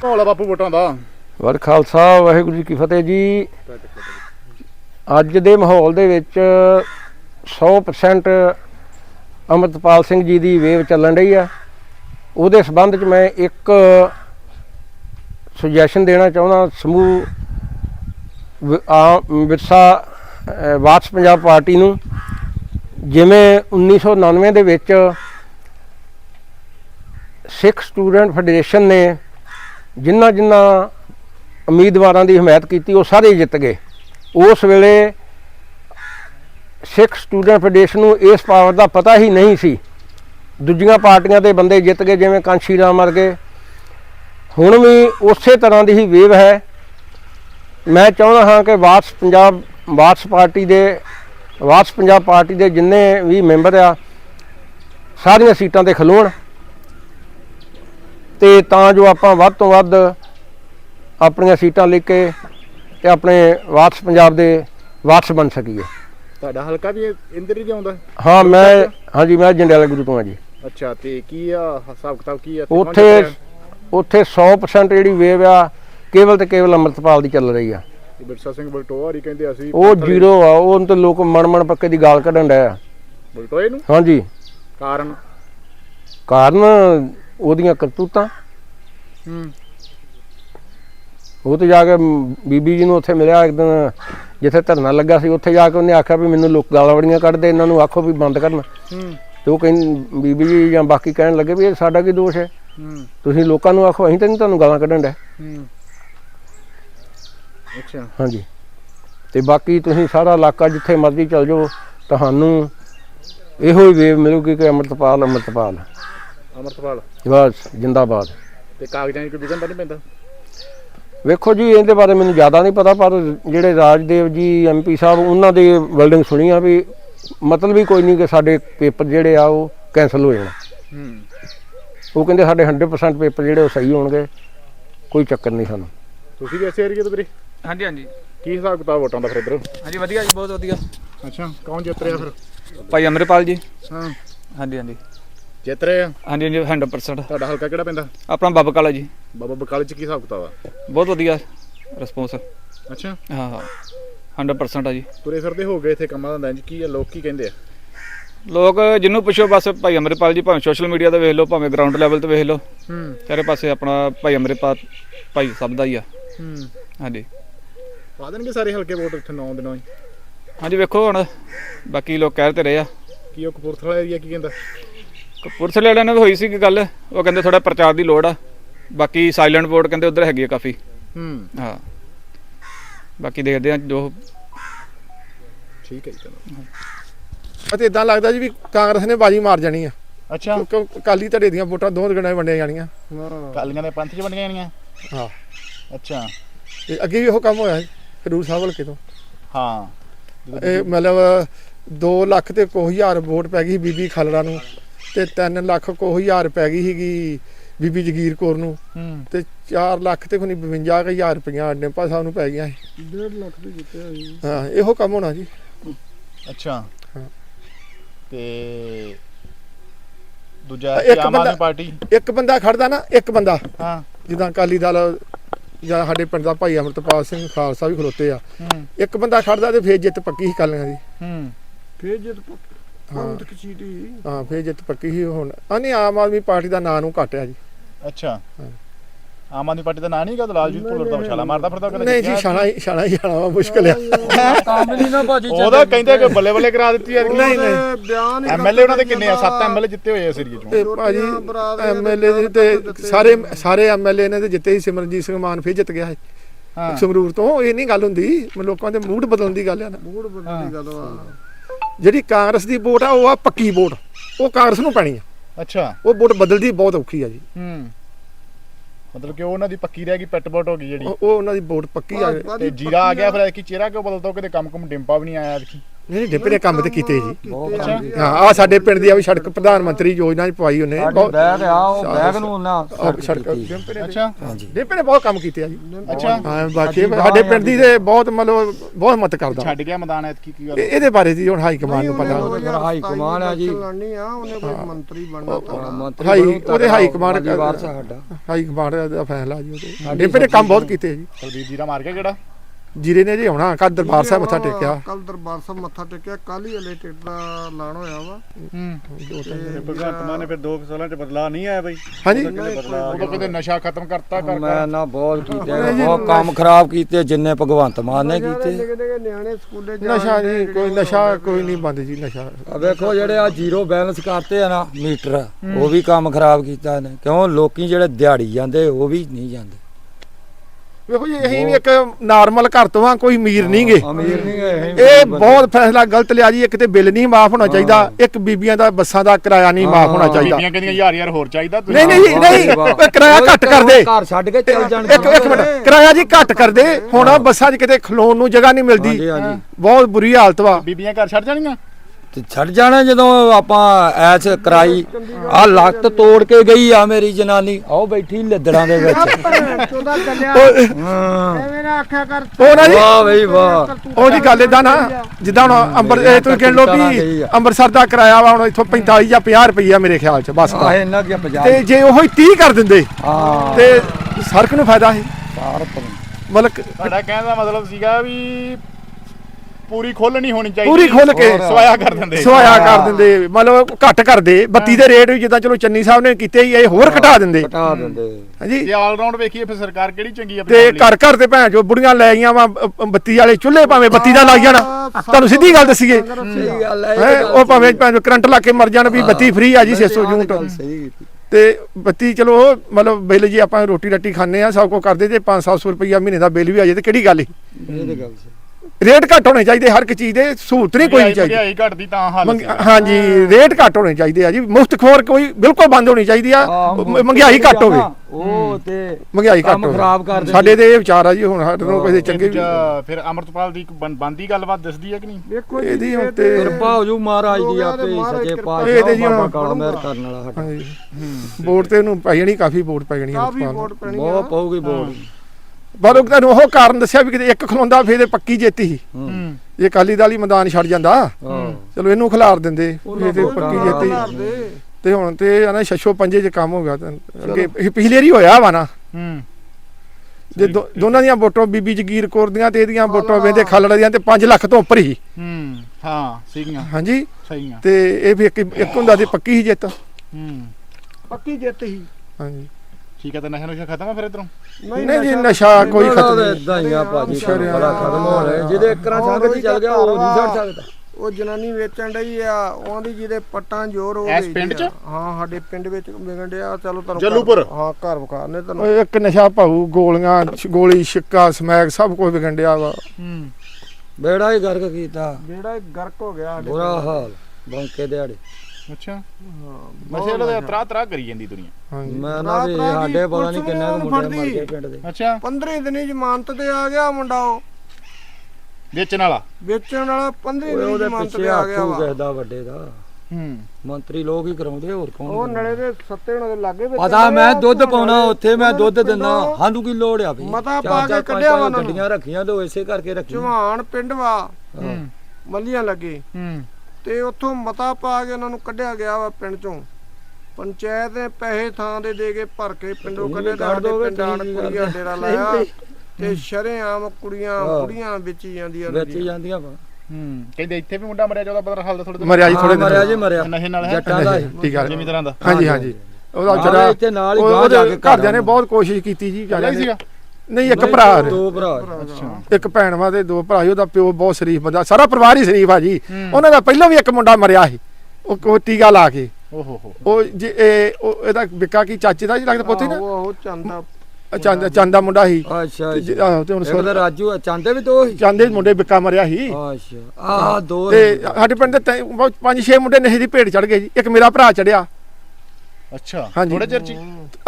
ਕੋਲਾ ਬਾਪੂ ਵੋਟਾਂ ਦਾ। ਵਰ ਖਾਲਸਾ ਵਾਹਿਗੁਰੂ ਜੀ ਕੀ ਫਤਿਹ ਜੀ। ਅੱਜ ਦੇ ਮਾਹੌਲ ਦੇ ਵਿੱਚ 100% ਅਮਰਤਪਾਲ ਸਿੰਘ ਜੀ ਦੀ ਵੇਵ ਚੱਲਣ ਰਹੀ ਆ। ਉਹਦੇ ਸਬੰਧ ਚ ਮੈਂ ਇੱਕ ਸੁਜੈਸ਼ਨ ਦੇਣਾ ਚਾਹੁੰਦਾ ਸਮੂਹ ਵਿ- ਆਮ ਵਿਰਸਾ ਅਹ, ਵਾਟਸ ਪੰਜਾਬ ਪਾਰਟੀ ਨੂੰ ਜਿਵੇਂ 1999 ਦੇ ਵਿੱਚ ਸਿੱਖ ਸਟੂਡੈਂਟ ਫੈਡਰੇਸ਼ਨ ਨੇ ਜਿਨ੍ਹਾਂ ਜਿਨ੍ਹਾਂ ਉਮੀਦਵਾਰਾਂ ਦੀ ਹਮਾਇਤ ਕੀਤੀ ਉਹ ਸਾਰੇ ਜਿੱਤ ਗਏ। ਉਸ ਵੇਲੇ ਸਿੱਖ ਸਟੂਡੈਂਟ ਫੈਡਰੇਸ਼ਨ ਨੂੰ ਇਸ ਪਾਵਰ ਦਾ ਪਤਾ ਹੀ ਨਹੀਂ ਸੀ। ਦੂਜੀਆਂ ਪਾਰਟੀਆਂ ਦੇ ਬੰਦੇ ਜਿੱਤ ਗਏ ਜਿਵੇਂ ਕਾਂਸ਼ੀ ਰਾਮ ਵਰਗੇ। ਹੁਣ ਵੀ ਉਸੇ ਤਰ੍ਹਾਂ ਦੀ ਹੀ ਵੇਵ ਹੈ। ਮੈਂ ਚਾਹੁੰਦਾ ਹਾਂ ਕਿ ਵਾਟਸ ਪੰਜਾਬ ਵਾਟਸ ਪਾਰਟੀ ਦੇ ਵਾਟਸ ਪੰਜਾਬ ਪਾਰਟੀ ਦੇ ਜਿੰਨੇ ਵੀ ਮੈਂਬਰ ਆ ਸਾਰੀਆਂ ਸੀਟਾਂ ਤੇ ਖਲੋਣ। ਤੇ ਤਾਂ ਜੋ ਆਪਾਂ ਵੱਧ ਤੋਂ ਵੱਧ ਆਪਣੀਆਂ ਸੀਟਾਂ ਲੈ ਕੇ ਤੇ ਆਪਣੇ ਵਾਟਸ ਪੰਜਾਬ ਦੇ ਵਾਟਸ ਬਣ ਸਕੀਏ। ਤੁਹਾਡਾ ਹਲਕਾ ਵੀ ਇੰਦਰ ਹੀ ਆਉਂਦਾ? ਹਾਂ ਮੈਂ ਹਾਂਜੀ ਮੈਂ ਜੰਡਿਆਲਾ ਗੁਰੂ ਤੋਂ ਹਾਂ ਜੀ। ਅੱਛਾ ਤੇ ਕੀ ਆ ਹਿਸਾਬ ਕਿਤਾਬ ਕੀ ਆ? ਉੱਥੇ ਉੱਥੇ 100% ਜਿਹੜੀ ਵੇਵ ਆ ਕੇਵਲ ਤੇ ਕੇਵਲ ਅੰਮ੍ਰਿਤਪਾਲ ਦੀ ਚੱਲ ਰਹੀ ਆ। ਬਿਰਸਾ ਸਿੰਘ ਬਲਟੋਆ ਹੀ ਕਹਿੰਦੇ ਅਸੀਂ ਉਹ ਜ਼ੀਰੋ ਆ ਉਹ ਤੇ ਲੋਕ ਮਣ ਮਣ ਪੱਕੇ ਦੀ ਗਾਲ ਕੱਢਣ ਡਿਆ ਬਲਟੋਏ ਨੂੰ? ਹਾਂਜੀ। ਕਾਰਨ? ਕਾਰਨ ਉਹਦੀਆਂ ਕਰਤੂਤਾਂ। ਹੂੰ। ਉਹ ਤੇ ਜਾ ਕੇ ਬੀਬੀ ਜੀ ਨੂੰ ਉੱਥੇ ਮਿਲਿਆ ਇੱਕ ਦਿਨ ਜਿੱਥੇ ਧਰਨਾ ਲੱਗਾ ਸੀ ਉੱਥੇ ਜਾ ਕੇ ਉਹਨੇ ਆਖਿਆ ਵੀ ਮੈਨੂੰ ਲੋਕ ਗਾਲਾਂ ਬੜੀਆਂ ਕੱਢਦੇ ਇਹਨਾਂ ਨੂੰ ਆਖੋ ਵੀ ਬੰਦ ਕਰਨ। ਹੂੰ। ਤੇ ਉਹ ਕਹਿੰਦੀ ਬੀਬੀ ਜੀ ਜਾਂ ਬਾਕੀ ਕਹਿਣ ਲੱਗੇ ਵੀ ਇਹ ਸਾਡਾ ਕੀ ਦੋਸ਼ ਹੈ? ਹੂੰ। ਤੁਸੀਂ ਲੋਕਾਂ ਨੂੰ ਆਖੋ ਅਸੀਂ ਤਾਂ ਨਹੀਂ ਤੁਹਾਨੂੰ ਗਾਲਾਂ ਕੱਢਣ ਦੇ ਹੂੰ। ਅੱਛਾ। ਹਾਂਜੀ। ਤੇ ਬਾਕੀ ਤੁਸੀਂ ਸਾਰਾ ਇਲਾਕਾ ਜਿੱਥੇ ਮਰਜ਼ੀ ਚਲ ਜਾਓ ਤੁਹਾਨੂੰ ਇਹੋ ਹੀ ਵੇਵ ਮਿਲੂਗੀ ਕਿ ਅੰਮ੍ਰਿਤਪਾਲ ਅੰਮ੍ਰਿਤਪਾਲ। ਅਮਰਤਪਾਲ। ਬਸ ਜਿੰਦਾਬਾਦ। ਤੇ ਕਾਗਜ਼ਾਂ 'ਚ ਕੋਈ ਵਿਘਨ ਤਾਂ ਨਹੀਂ ਪੈਂਦਾ? ਵੇਖੋ ਜੀ ਇਹਦੇ ਬਾਰੇ ਮੈਨੂੰ ਜ਼ਿਆਦਾ ਨਹੀਂ ਪਤਾ ਪਰ ਜਿਹੜੇ ਰਾਜਦੇਵ ਜੀ ਐਮਪੀ ਸਾਹਿਬ ਉਹਨਾਂ ਦੇ ਬਿਲਡਿੰਗ ਸੁਣੀ ਆ ਵੀ ਮਤਲਬ ਹੀ ਕੋਈ ਨਹੀਂ ਕਿ ਸਾਡੇ ਪੇਪਰ ਜਿਹੜੇ ਆ ਉਹ ਕੈਨਸਲ ਹੋ ਜਾਣ। ਹੂੰ। ਉਹ ਕਹਿੰਦੇ ਸਾਡੇ 100% ਪੇਪਰ ਜਿਹੜੇ ਉਹ ਸਹੀ ਹੋਣਗੇ ਕੋਈ ਚੱਕਰ ਨਹੀਂ ਸਾਨੂੰ। ਤੁਸੀਂ ਵੀ ਇਸੇ ਏਰੀਏ ਤੋਂ ਵੀਰੇ? ਹਾਂਜੀ ਹਾਂਜੀ। ਕੀ ਹਿਸਾਬ ਕਿਤਾਬ ਵੋਟਾਂ ਦਾ ਫਿਰ ਇੱਧਰ? ਹਾਂਜੀ ਵਧੀਆ ਜੀ ਬਹੁਤ ਵਧੀਆ। ਅੱਛਾ ਕੌਣ ਜਿੱਤ ਰਿਹਾ ਫਿਰ? ਭਾਈ ਅਮਰਪਾਲ ਜੀ। ਹਾਂ ਹਾਂਜੀ ਹਾਂਜੀ। ਜਿੱਤ ਰਿਹਾ ਹਾਂਜੀ ਹਾਂਜੀ 100% ਤੁਹਾਡਾ ਹਲਕਾ ਕਿਹੜਾ ਪੈਂਦਾ ਆਪਣਾ ਬਾਬਾ ਕਾਲਾ ਜੀ। ਬਾਬਾ ਬਕਾਲੇ 'ਚ ਕੀ ਹਿਸਾਬ ਕਿਤਾਬ ਆ? ਬਹੁਤ ਵਧੀਆ ਰਿਸਪੌਂਸ ਅੱਛਾ। ਹਾਂ ਹਾਂ। 100% ਆ ਜੀ। ਤੁਰੇ ਫਿਰਦੇ ਹੋ ਗਏ ਇੱਥੇ ਕੰਮਾਂ ਦਾ ਇੰਜ ਕੀ ਆ ਲੋਕ ਕੀ ਕਹਿੰਦੇ ਆ? ਲੋਕ ਜਿਹਨੂੰ ਪੁੱਛੋ ਬਸ ਭਾਈ ਅਮਰਪਾਲ ਜੀ ਭਾਵੇਂ ਸੋਸ਼ਲ ਮੀਡੀਆ ਤੇ ਵੇਖ ਲਓ ਭਾਵੇਂ ਗਰਾਊਂਡ ਲੈਵਲ ਤੇ ਵੇਖ ਲਓ। ਹੂੰ। ਚਾਰੇ ਪਾਸੇ ਆਪਣਾ ਭਾਈ ਅਮਰਪਾਲ ਭਾਈ ਸਭ ਦਾ ਹੀ ਆ। ਹੂੰ। ਹਾਂਜੀ। ਪਾ ਦੇਣਗੇ ਸਾਰੇ ਹਲਕੇ ਵੋਟ ਇੱਥੇ 9 ਦਿਨੋਂ ਹੀ। ਹਾਂਜੀ ਵੇਖੋ ਹੁਣ। ਬਾਕੀ ਲੋਕ ਕਹਿ ਤੇ ਰਹੇ ਆ। ਕੀ ਉਹ ਕਪੂਰਥਲਾ ਏਰੀਆ ਕੀ ਕਹਿੰਦਾ? ਕਪੂਰਥਲੇ ਵਾਲਿਆਂ ਨਾਲ ਵੀ ਹੋਈ ਸੀ ਕਿ ਗੱਲ। ਉਹ ਕਹਿੰਦੇ ਥੋੜਾ ਪ੍ਰਚਾਰ ਦੀ ਲੋੜ ਆ। ਬਾਕੀ ਸਾਇਲੈਂਟ ਵੋਟ ਕਹਿੰਦੇ ਉਧਰ ਹੈਗੀ ਆ ਕਾਫੀ। ਹੂੰ। ਹਾਂ। ਬਾਕੀ ਦੇਖਦੇ ਆ ਜੋ ਠੀਕ ਹੈ ਜੀ ਚਲੋ। ਅਤੇ ਇਦਾਂ ਲੱਗਦਾ ਜੀ ਵੀ ਕਾਂਗਰਸ ਨੇ ਬਾਜੀ ਮਾਰ ਜਾਣੀ ਆ। ਅੱਛਾ। ਅਕਾਲੀ ਧੜੇ ਦੀਆਂ ਵੋਟਾਂ ਦੋ ਗਣਾਂ ਵੰਡੀਆਂ ਜਾਣੀਆਂ। ਕਾਲੀਆਂ ਦੇ ਪੰਥ 'ਚ ਬਣ ਜਾਣੀਆਂ? ਹਾਂ। ਅੱਛਾ। ਤੇ ਅੱਗੇ ਵੀ ਉਹ ਕੰਮ ਹੋਇਆ ਖਡੂਰ ਸਾਹਿਬ ਹਲਕੇ ਤੋਂ ਹਾਂ। ਇਹ ਮਤਲਬ 2 ਲੱਖ ਤੇ ਕੋ ਹਜ਼ਾਰ ਵੋਟ ਪੈ ਗਈ ਬੀਬੀ ਖਾਲੜਾ ਨੂੰ ਤੇ 3 ਲੱਖ ਕੋ ਹਜ਼ਾਰ ਪੈ ਗਈ ਸੀਗੀ ਬੀਬੀ ਜਗੀਰ ਕੌਰ ਨੂੰ ਤੇ 4 ਲੱਖ ਤੇ ਕੋਈ 52000 ਰੁਪਈਆ ਅੱਡੇ ਪਾ ਸਾਹਿਬ ਨੂੰ ਪੈ ਗਈਆਂ ਸੀ। 1.5 ਲੱਖ ਦੇ ਜਿੱਤੇ ਹਾਂ ਇਹੋ ਕੰਮ ਹੋਣਾ ਜੀ। ਅੱਛਾ। ਹਾਂ। ਤੇ ਦੂਜਾ ਇੱਕ ਆਮ ਬੰਦਾ- ਆਦਮੀ ਪਾਰਟੀ? ਇੱਕ ਬੰਦਾ ਖੜਦਾ ਨਾ ਇੱਕ ਬੰਦਾ। ਹਾਂ। ਜਿੱਦਾਂ ਅਕਾਲੀ ਦਲ ਜਾਂ ਸਾਡੇ ਪਿੰਡ ਦਾ ਭਾਈ ਅਮਰਤਪਾਲ ਸਿੰਘ ਖਾਲਸਾ ਵੀ ਖਲੋਤੇ ਆ। ਹੂੰ। ਇੱਕ ਬੰਦਾ ਖੜਦਾ ਤੇ ਫੇਰ ਜਿੱਤ ਪੱਕੀ ਸੀ ਕਾਲੀਆਂ ਦੀ। ਹੂੰ। ਫੇਰ ਜਦ ਹਾਂ। ਪੰਥ ਕਚੀਟੀ ਹਾਂ ਫੇਰ ਜਿੱਤ ਪੱਕੀ ਸੀ ਹੁਣ। ਆ ਨਹੀਂ ਆਮ ਆਦਮੀ ਪਾਰਟੀ ਦਾ ਨਾਂ ਨੂੰ ਘਟਿਆ ਜੀ। ਅੱਛਾ। ਹਾਂ। ਆਮ ਆਦਮੀ ਪਾਰਟੀ ਦਾ ਨਾਂ ਨਹੀਂ ਗਾ ਲਾਲਜੀਤ ਭੁੱਲਰ ਦਾ ਵਿਸ਼ਾਲਾ ਮਾਰਦਾ ਫਿਰਦਾ ਕਦੇ ਨਹੀਂ ਜੀ ਛਾਣਾ ਹੀ ਛਾਣਾ ਹੀ ਵਾ ਮੁਸ਼ਕਲ ਆ। ਕੰਮ ਨਹੀਂ ਨਾ ਭਾਜੀ ਉਹਦਾ ਕਹਿੰਦੇ ਕਿ ਬੱਲੇ ਬੱਲੇ ਕਰਾ ਦਿੱਤੀ ਐ ਨਹੀਂ ਨਹੀਂ। ਬਿਆਨ ਐਮਐਲਏ ਉਹਨਾਂ ਦੇ ਕਿੰਨੇ ਆ? 7 ਐਮਐਲਏ ਜਿੱਤੇ ਹੋਏ ਆ ਸੀਰੀਏ ਚੋਂ। ਤੇ ਭਾਜੀ ਐਮਐਲਏ ਤੇ ਸਾਰੇ ਸਾਰੇ ਐਮਐਲਏ ਨੇ ਤੇ ਜਿੱਤੇ ਹੀ ਸਿਮਰਨਜੀਤ ਸਿੰਘ ਮਾਨ ਫੇਰ ਜਿੱਤ ਗਿਆ ਹੈ ਹਾਂ। ਸੰਗਰੂਰ ਤੋਂ ਇਹ ਨਹੀਂ ਗੱਲ ਹੁੰਦੀ ਮ- ਲੋਕਾਂ ਦੇ ਮੂਡ ਬਦਲਣ ਦੀ ਗੱਲ ਆ ਨਾ। ਮੂਡ ਬਦਲਣ ਦੀ ਗੱਲ ਵਾ। ਜਿਹੜੀ ਕਾਂਗਰਸ ਦੀ ਵੋਟ ਆ ਉਹ ਆ ਪੱਕੀ ਵੋਟ। ਉਹ ਕਾਂਗਰਸ ਨੂੰ ਪੈਣੀ ਆ। ਅੱਛਾ। ਉਹ ਵੋਟ ਬਦਲਦੀ ਬਹੁਤ ਔਖੀ ਆ ਜੀ। ਹੂੰ। ਮਤਲਬ ਕਿ ਉਹ ਉਹਨਾਂ ਦੀ ਪੱਕੀ ਰਹਿ ਗਈ ਪੈਟਬੋਟ ਹੋ ਗਈ ਜਿਹੜੀ। ਉਹ ਉਹ ਉਹਨਾਂ ਦੀ ਵੋਟ ਪੱਕੀ ਆ ਤੇ ਜੀਰਾ ਆ ਗਿਆ ਫਿਰ ਕੀ ਚਿਹਰਾ ਕਿਉਂ ਬਦਲਦਾ ਕਿਤੇ ਕੰਮ ਕੁਮ ਡਿੰਪਾ ਵੀ ਨਹੀਂ ਆਇਆ ਐਤਕੀ। ਨਹੀਂ ਡਿੱਪੇ ਨੇ ਕੰਮ ਤੇ ਕੀਤੇ ਜੀ। ਹਾਂ ਆ ਸਾਡੇ ਪਿੰਡ ਦੀ ਆ ਵੀ ਸੜਕ ਪ੍ਰਧਾਨ ਮੰਤਰੀ ਯੋਜਨਾ ਚ ਪਵਾਈ ਉਹਨੇ। ਬਹੁਤ ਬੈਗ ਆ ਉਹ ਬੈਗ ਨੂੰ ਉਹਨਾਂ ਆਹ ਸੜਕ ਡਿੰਪੇ ਨੇ ਅੱਛਾ। ਡਿੰਪੇ ਨੇ ਬਹੁਤ ਕੰਮ ਕੀਤੇ ਆ ਜੀ। ਅੱਛਾ। ਹਾਂ ਬਾਕੀ ਸਾਡੇ ਪਿੰਡ ਦੀ ਤੇ ਬਹੁਤ ਮਤਲਬ ਬਹੁਤ ਮਤ ਕਰਦਾ। ਛੱਡ ਗਿਆ ਮੈਦਾਨ ਐਤਕੀ ਕੀ ਗੱਲ? ਇਹ- ਇਹਦੇ ਬਾਰੇ ਜੀ ਹੁਣ ਹਾਈ ਕਮਾਂਡ ਨੂੰ ਪਤਾ। ਹਾਈ ਕਮਾਨ ਆ ਜੀ। ਲੜਨੀ ਆ ਉਹਨੇ ਕੋਈ ਮੰਤਰੀ ਬਣਨਾ ਤਾਂ ਹਾਈ ਉਹਦੇ ਹਾਈ ਕਮਾਂਡ ਸਾਡਾ। ਹਾਈ ਕਮਾਂਡ ਦਾ ਫੈਸਲਾ ਜੀ ਉਹਦੇ। ਡਿੰਪੇ ਨੇ ਕੰਮ ਬਹੁਤ ਕੀਤੇ ਜੀ। ਕੁਲਦੀਪ ਜੀਰਾ ਮਾਰ ਗਿਆ ਕਿਹੜਾ? ਜੀਰੇ ਨੇ ਜੇ ਆਉਣਾ ਕੱਲ ਦਰਬਾਰ ਸਾਹਿਬ ਮੱਥਾ ਟੇਕਿਆ। ਕੱਲ ਦਰਬਾਰ ਸਾਹਿਬ ਮੱਥਾ ਟੇਕਿਆ ਕੱਲ ਹੀ ਹਲੇ ਟਿਕਟ ਦਾ ਐਲਾਨ ਹੋਇਆ ਵਾ। ਭਗਵੰਤ ਮਾਨ ਨੇ ਫਿਰ 2 ਸਾਲਾਂ ਚ ਬਦਲਾ ਨਹੀਂ ਆਇਆ ਬਈ। ਹਾਂਜੀ। ਉਦੋਂ ਕਿਤੇ ਨਸ਼ਾ ਖਤਮ ਕਰਤਾ ਕਰ ਮੈਂ ਨਾ ਬਹੁਤ ਕੀਤੇ ਬਹੁਤ ਕੰਮ ਖਰਾਬ ਕੀਤੇ ਜਿੰਨੇ ਭਗਵੰਤ ਮਾਨ ਨੇ ਕੀਤੇ। ਨਿਆਣੇ ਸਕੂਲੇ ਜਾ ਨਸ਼ਾ ਨਹੀਂ ਕੋਈ ਨਸ਼ਾ ਕੋਈ ਨਹੀਂ ਬੰਦ ਜੀ ਨਸ਼ਾ। ਆ ਵੇਖੋ ਜਿਹੜੇ ਆ ਜ਼ੀਰੋ ਬੈਲੈਂਸ ਕਰਤੇ ਆ ਨਾ ਮੀਟਰ ਉਹ ਵੀ ਕੰਮ ਖਰਾਬ ਕੀਤਾ ਨੇ ਕਿਉਂ? ਲੋਕੀ ਜਿਹੜੇ ਦਿਹਾੜੀ ਜਾਂਦੇ ਉਹ ਵੀ ਨਹੀਂ ਜਾਂਦੇ। ਵੇਖੋ ਜੀ ਅਸੀਂ ਵੀ ਇੱਕ ਨਾਰਮਲ ਘਰ ਤੋਂ ਆ ਕੋਈ ਅਮੀਰ ਨਹੀਂਗੇ। ਅਮੀਰ ਨਹੀਂ ਗਏ ਇਹ ਬਹੁਤ ਫੈਸਲਾ ਗਲਤ ਲਿਆ ਜੀ ਇੱਕ ਤੇ ਬਿੱਲ ਨਹੀਂ ਮਾਫ ਹੋਣਾ ਚਾਹੀਦਾ ਇੱਕ ਬੀਬੀਆਂ ਦਾ ਬੱਸਾਂ ਦਾ ਕਿਰਾਇਆ ਨਹੀਂ ਮਾਫ ਹੋਣਾ ਚਾਹੀਦਾ। ਬੀਬੀਆਂ ਕਹਿੰਦੀਆਂ ਯਾਰ ਯਾਰ ਹੋਰ ਚਾਹੀਦਾ ਨਹੀਂ ਨਹੀਂ ਨਹੀਂ ਉਹ ਕਿਰਾਇਆ ਘੱਟ ਕਰ ਦੇ ਘਰ ਛੱਡ ਕੇ ਚੱਲ ਜਾਣ ਇੱਕ ਇੱਕ ਮਿੰਟ ਕਿਰਾਇਆ ਜੀ ਘੱਟ ਕਰ ਦੇ ਹੁਣ ਬੱਸਾਂ 'ਚ ਕਿਤੇ ਖਲੋਣ ਨੂੰ ਜਗ੍ਹਾ ਨਹੀਂ ਮਿਲਦੀ। ਬਹੁਤ ਬੁਰੀ ਹਾਲਤ ਵਾ। ਬੀਬੀਆਂ ਘਰ ਛੱਡ ਜਾਣੀਆਂ? ਤੇ ਛੱਡ ਜਾਣਾ ਜਦੋਂ ਆਪਾਂ ਐਸ ਕਰਾਈ। ਆ ਲੱਤ ਤੋੜ ਕੇ ਗਈ ਆ ਮੇਰੀ ਜਨਾਨੀ। ਆਓ ਬੈਠੀ ਲੱਦੜਾਂ ਦੇ ਵਿੱਚ। ਚੋਦਾ ਚੱਲਿਆ ਹਾਂ ਐਵੇਂ ਨਾ ਆਖਿਆ ਕਰ। ਉਹ ਨਾ ਜੀ। ਵਾਹ ਬਈ ਵਾਹ। ਉਹ ਜੀ ਗੱਲ ਇਦਾਂ ਨਾ ਜਿੱਦਾਂ ਹੁਣ ਅੰਬਰ ਇਹ ਤੁਸੀਂ ਕਹਿ ਲਓ ਵੀ ਅੰਮ੍ਰਿਤਸਰ ਦਾ ਕਿਰਾਇਆ ਵਾ ਹੁਣ ਇੱਥੋਂ 45 ਜਾਂ 50 ਰੁਪਈਆ ਮੇਰੇ ਖਿਆਲ 'ਚ ਬੱਸ। ਦਾ ਕੀ ਤੇ ਜੇ ਉਹ 30 ਕਰ ਦਿੰਦੇ ਹਾਂ। ਤੇ ਸੜਕ ਨੂੰ ਫਾਇਦਾ ਸੀ। ਸਾਰ ਮਤਲਬ ਤੁਹਾਡਾ ਕਹਿਣ ਦਾ ਮਤਲਬ ਸੀਗਾ ਵੀ ਪੂਰੀ ਖੁੱਲ ਨਹੀਂ ਹੋਣੀ ਚਾਹੀਦੀ। ਪੂਰੀ ਖੁੱਲ ਕੇ ਸਵਾਇਆ ਕਰ ਦਿੰਦੇ। ਸਵਾਇਆ ਕਰ ਦਿੰਦੇ ਮਤਲਬ ਘੱਟ ਕਰਦੇ। ਬੱਤੀ ਦੇ ਰੇਟ ਵੀ ਜਿੱਦਾਂ ਚਲੋ ਚੰਨੀ ਸਾਹਿਬ ਨੇ ਕੀਤੇ ਸੀ, ਇਹ ਹੋਰ ਘਟਾ ਦਿੰਦੇ। ਘਟਾ ਦਿੰਦੇ। ਹਾਂਜੀ। ਜੇ ਆਲ ਰਾਉਂਡ ਵੇਖੀਏ ਫਿਰ ਸਰਕਾਰ ਕਿਹੜੀ ਚੰਗੀ ਆ ਤੇ? ਘਰ ਘਰ ਤੇ ਭੈਣ ਜੋ ਬੁੜੀਆਂ ਲੈ ਗਈਆਂ ਵਾ ਬੱਤੀ ਵਾਲੇ ਚੁੱਲ੍ਹੇ ਭਾਵੇਂ ਬੱਤੀ ਦਾ ਲੱਗ ਜਾਣਾ। ਤੁਹਾਨੂੰ ਸਿੱਧੀ ਗੱਲ ਦੱਸੀਏ। ਸਹੀ ਗੱਲ ਹੈ ਹੈਂ, ਉਹ ਭਾਵੇਂ ਭੈਣ ਚੋ ਕਰੰਟ ਲਾ ਕੇ ਮਰ ਜਾਣ ਵੀ ਬੱਤੀ ਫ੍ਰੀ ਆ ਜੀ 600 ਆਹ ਤੇ ਯੂਨਿਟ। ਤੇ ਬੱਤੀ ਚਲੋ ਮਤਲਬ ਬਿੱਲ ਜੀ ਆਪਾਂ ਰੋਟੀ ਰੱਟੀ ਖਾਂਦੇ ਆ ਸਭ ਕੁਝ ਕਰਦੇ ਤੇ 5-700 ਰੁਪਈਆ ਮਹੀਨੇ ਦਾ ਬਿੱਲ ਵੀ ਆ ਜੇ ਤੇ ਕਿਹੜੀ ਗੱਲ ਈ ਇਹ ਤੇ ਗੱਲ ਸਹੀ। ਰੇਟ ਘੱਟ ਹੋਣੇ ਚਾਹੀਦੇ ਹਰ ਇੱਕ ਚੀਜ਼ ਦੇ ਸਹੂਲਤ ਨਹੀਂ ਕੋਈ ਚਾਹੀਦੀ। ਮਹਿੰਗਾਈ ਘਟਦੀ ਤਾਂ ਹੱਲ ਮੰਗ-। ਹਾਂਜੀ ਰੇਟ ਘੱਟ ਹੋਣੇ ਚਾਹੀਦੇ ਆ ਜੀ। ਮੁਫਤ ਖੋਰ ਕੋਈ ਬਿਲਕੁਲ ਬੰਦ ਹੋਣੀ ਚਾਹੀਦੀ ਆ। ਮ- ਮਹਿੰਗਾਈ ਘੱਟ ਹੋਵੇ। ਉਹ ਤੇ ਮਹਿੰਗਾਈ ਘੱਟ ਕੰਮ ਹੋਵੇ। ਖਰਾਬ ਕਰ ਦਿੰਦੀ। ਸਾਡੇ ਤੇ ਇਹ ਵਿਚਾਰ ਆ ਜੀ ਹੁਣ ਸਾਡੇ ਨੂੰ ਕਿਸੇ ਚੰਗੇ ਵੀ ਦੂਜਾ ਫਿਰ ਅਮਰਤਪਾਲ ਦੀ ਬੰਦੀ ਗੱਲਬਾਤ ਦੱਸਦੀ ਹੈ ਕਿ ਨਹੀਂ? ਵੇਖੋ ਜੀ ਇਹਦੀ ਹੁਣ ਇਹ ਤੇ ਕਿਰਪਾ ਹੋ ਜੂ ਮਹਾਰਾਜ ਦੀ ਲੋਕਾਂ ਦੇ ਆਪੇ ਮਹਾਰਾਜ ਸੱਚੇ ਕਿਰਪਾ ਇਹ ਤੇ ਪਾਤਸ਼ਾਹ ਜੀ ਬਾਬਾ ਹੁਣ ਕਾਲਾ ਮਿਹਰ ਕਰਨ ਵਾਲਾ ਸਾਡਾ ਹਾਂਜੀ। ਵੋਟ ਤੇ ਇਹਨੂੰ ਪੈ ਜਾਣੀ ਕਾਫੀ ਵੋਟ ਪੈ ਜਾਣੀ ਕਾਫੀ ਅਮਰਪਾਲ ਨੂੰ। ਵੋਟ ਪੈਣੀ ਬਹੁਤ ਆ। ਪਊਗੀ ਬੋਲ ਪਰ ਉਹ ਤੁਹਾਨੂੰ ਉਹ ਕਾਰਨ ਦੱਸਿਆ ਵੀ ਕਿਤੇ ਇੱਕ ਖਲੋਂਦਾ ਫੇਰ ਇਹ ਪੱਕੀ ਜੇਤੀ ਸੀ। ਹੂੰ। ਜੇ ਅਕਾਲੀ ਦਲ ਮੈਦਾਨ ਛੱਡ ਜਾਂਦਾ। ਹਾਂ। ਚਲੋ ਇਹਨੂੰ ਖਿਲਾਰ ਦਿੰਦੇ ਇਹ ਤੇ ਪੱਕੀ ਜੇਤੀ। ਤੇ ਹੁਣ ਤੇ ਆਣਾ ਛੱਛੋ ਪੰਜੇ 'ਚ ਕੰਮ ਹੋ ਗਿਆ। ਅੱਗੇ ਇਹ ਪਿਛਲੇ ਵਾਰੀ ਹੋਇਆ ਵਾ ਨਾ। ਹੂੰ। ਜੇ ਦੋਨਾਂ ਦੀਆਂ ਵੋਟਾਂ ਬੀਬੀ ਜਗੀਰ ਕੌਰ ਦੀਆਂ ਤੇ ਇਹਦੀਆਂ ਵੋਟਾਂ ਵੇਂਦੇ ਖਾਲੜਾ ਦੀਆਂ ਤੇ 5 ਲੱਖ ਤੋਂ ਉੱਪਰ ਹੀ। ਹੂੰ ਹਾਂ ਸੀਗੀਆਂ। ਹਾਂਜੀ। ਸਹੀਆਂ। ਤੇ ਇਹ ਵੀ ਇੱਕ ਇੱਕ ਹੁੰਦਾ ਤੇ ਪੱਕੀ ਹੀ ਜਿੱਤ। ਹੂੰ। ਪੱਕੀ ਜਿੱਤ ਹੀ। ਹਾਂਜੀ। ਠੀਕ ਹੈ ਤੇ ਨਸ਼ਾ ਨੁਸ਼ਾ ਖਤਮ ਆ ਫਿਰ ਇਧਰੋਂ? ਨਹੀਂ ਜੀ ਨਸ਼ਾ ਕੋਈ ਖਤਮ ਨਹੀਂ। ਇਦਾਂ ਹੀ ਆ ਭਾਜੀ। ਬੜਾ ਖਤਮ ਹੋ ਰਿਹਾ ਜਿਹਦੇ ਇੱਕਰਾਂ ਸੰਗ ਤੇ ਚੱਲ ਗਿਆ ਉਹ ਨਹੀਂ ਛੱਡ ਸਕਦਾ। ਉਹ ਜਨਾਨੀ ਵੇਚਣ ਡਈ ਆ ਉਹਦੀ ਜਿਹਦੇ ਪੱਟਾਂ ਜ਼ੋਰ ਉਹ ਇਸ ਪਿੰਡ 'ਚ? ਹਾਂ ਸਾਡੇ ਪਿੰਡ ਵਿੱਚ ਵਿਕਣ ਡਿਆ ਚਲੋ ਤੁਹਾਨੂੰ ਜੱਲੂਪੁਰ? ਘਰ- ਹਾਂ ਘਰ ਵਿਖਾ ਨੇ ਤੁਹਾਨੂੰ। ਉਹ ਇੱਕ ਨਸ਼ਾ ਭਾਊ ਗੋਲੀਆਂ ਗੋਲੀ ਛਿੱਕਾ ਸਮੈਕ ਸਭ ਕੁਝ ਵਿਗੰਡਿਆ ਵਾ। ਹੂੰ। ਬੇੜਾ ਹੀ ਗਰਕ ਕੀਤਾ। ਜਿਹੜਾ ਇਹ ਗਰਕ ਹੋ ਗਿਆ ਬੁਰਾ ਹਾਲ ਬੰਕੇ ਦਿਹਾੜੇ। ਅੱਛਾ। ਨਸ਼ੇ ਵਾਲੇ ਤਰਾ ਤਰਾ ਕਰੀ ਜਾਂਦੀ ਦੁਨੀਆ। ਹਾਂਜੀ। ਮੈਂ ਨਾ ਵੀ ਰਾਤ ਰਾਤ ਸਾਡੇ ਦੀ ਪਤਾ ਨਹੀਂ ਪੁਲਿਸ ਕਿੰਨੇ ਕੁ ਨੂੰ ਮੁੰਡੇ ਮਰ ਫੜਦੀ। ਗਏ ਪਿੰਡ ਦੇ। ਅੱਛਾ। 15 ਦਿਨੀ ਜ਼ਮਾਨਤ ਤੇ ਆ ਗਿਆ ਮੁੰਡਾ ਉਹ। ਵੇਚਣ ਵਾਲਾ। ਵੇਚਣ ਵਾਲਾ 15 ਓਏ ਦਿਨੀ ਉਹਦੇ ਜ਼ਮਾਨਤ ਪਿੱਛੇ ਤੇ ਆ ਗਿਆ ਆਖੂ ਵਾ। ਕਿਸੇ ਦਾ ਵੱਡੇ ਦਾ। ਹੂੰ। ਮੰਤਰੀ ਲੋਕ ਹੀ ਕਰਾਉਂਦੇ ਹੋਰ ਕੌਣ ਉਹ ਕਰਾਉਂਦਾ? ਨਲੇ ਦੇ ਸੱਤੇ ਉਹਨਾਂ ਦੇ ਲਾਗੇ ਵੇਚਣ ਪਤਾ ਮੈਂ ਦੁੱਧ ਪਾਉਣਾ ਉੱਥੇ ਮੈਂ ਦੁੱਧ ਦਿੰਦਾ ਸਾਨੂੰ ਕੀ ਲੋੜ ਆ ਵੀ? ਮਤਾ ਪਾ ਕੇ ਕੱਢਿਆ ਵਾ ਉਹਨਾਂ ਨੂੰ। ਗੱਡੀਆਂ ਰੱਖੀਆਂ ਤੇ ਉਹ ਇਸੇ ਕਰਕੇ ਰੱਖੀਆਂ। ਚਵਾਨ ਪਿੰਡ ਵਾ। ਹਾਂ। ਮੱਲੀਆਂ ਲੱਗੇ। ਹੂੰ। ਤੇ ਉੱਥੋਂ ਮਤਾ ਪਾ ਕੇ ਉਹਨਾਂ ਨੂੰ ਕੱਢਿਆ ਗਿਆ ਵਾ ਪਿੰਡ ਚੋਂ। ਪੰਚਾਇਤ ਨੇ ਪੈਸੇ ਥਾਂ ਦੇ ਦੇ ਕੇ ਭਰ ਕੇ ਪਿੰਡੋਂ ਕੱਢੇ ਦੋਗੇ, ਪਿੰਡ ਕੁੜੀਆਂ। ਡੇਰਾ ਲਾਇਆ ਤੇ ਸ਼ਰੇਆਮ ਕੁੜੀਆਂ ਹਾਂ। ਕੁੜੀਆਂ ਵੇਚੀ ਜਾਂਦੀਆਂ ਵਿੱਚ ਹੀ ਜਾਂਦੀਆਂ ਵਾ। ਹੂੰ ਕਹਿੰਦੇ ਇੱਥੇ ਵੀ ਮੁੰਡਾ ਮਰਿਆ ਜਿਹਦਾ ਪਤਾ ਹਾਲ ਥੋੜੇ ਮਰਿਆ ਜੀ ਥੋੜੇ ਦਿਨ ਮਰਿਆ ਜੀ ਮਰਿਆ। ਨਸ਼ੇ ਨਾਲ ਹੈ। ਜੱਟਾਂ ਦਾ ਠੀਕ ਆ ਜਿਮੀ ਤਰ੍ਹਾਂ ਦਾ। ਹਾਂਜੀ ਹਾਂਜੀ। ਉਹਦਾ ਵਿਚਾਰਾ ਇੱਥੇ ਨਾਲ ਹੀ ਉਹਦੇ ਜਾ ਕੇ ਘਰ ਘਰਦਿਆਂ ਨੇ। ਬਹੁਤ ਕੋਸ਼ਿਸ਼ ਕੀਤੀ ਜੀ ਵਿਚਾਰਿਆਂ ਸੀਗਾ ਨੇ। ਨਹੀਂ ਇੱਕ ਭਰਾ। ਦੋ ਭਰਾ ਅੱਛਾ। ਇੱਕ ਭੈਣ ਵਾ ਤੇ ਦੋ ਭਰਾ ਸੀ ਉਹਦਾ ਪਿਓ ਬਹੁਤ ਸ਼ਰੀਫ ਬੰਦਾ ਸਾਰਾ ਪਰਿਵਾਰ ਹੀ ਸ਼ਰੀਫ ਆ ਜੀ। ਹੂੰ। ਉਹਨਾਂ ਦਾ ਪਹਿਲਾਂ ਵੀ ਇੱਕ ਮੁੰਡਾ ਮਰਿਆ ਸੀ ਉਹ ਕੋ ਟੀਕਾ ਲਾ ਕੇ। ਓਹੋ ਹੋ। ਉਹ ਜੇ ਇਹ- ਉਹ ਇਹਦਾ ਵਿੱਕਾ ਕੀ ਚਾਚੇ ਦਾ ਜੀ ਲੱਗਦਾ ਪੋਤੇ ਨਾ? ਉਹ ਉਹ ਚੰਦਾ ਚੰਦ ਚੰਦ ਦਾ ਮੁੰਡਾ ਸੀ। ਅੱਛਾ ਤੇ ਜ- ਅੱਛਾ ਆਹੋ ਤੇ ਹੁਣ ਸੋ ਰਾਜੂ ਆ, ਚਾਂਦੇ ਵੀ ਦੋ ਹੀ ਚਾਂਦੇ ਦੇ ਮੁੰਡੇ ਵਿੱਕਾ ਮਰਿਆ ਸੀ। ਅੱਛਾ ਆਹ ਦੋ ਤੇ ਸਾਡੇ ਪਿੰਡ ਦੇ ਤੈ- ਬਹੁਤ ਪੰਜ ਛੇ ਮੁੰਡੇ ਨਸ਼ੇ ਦੀ ਭੇਟ ਚੜ ਗਏ ਜੀ। ਇੱਕ ਮੇਰਾ ਭਰਾ ਚੜਿਆ ਅੱਛਾ ਹਾਂਜੀ। ਥੋੜੇ ਚਿਰ ਚ ਹੀ?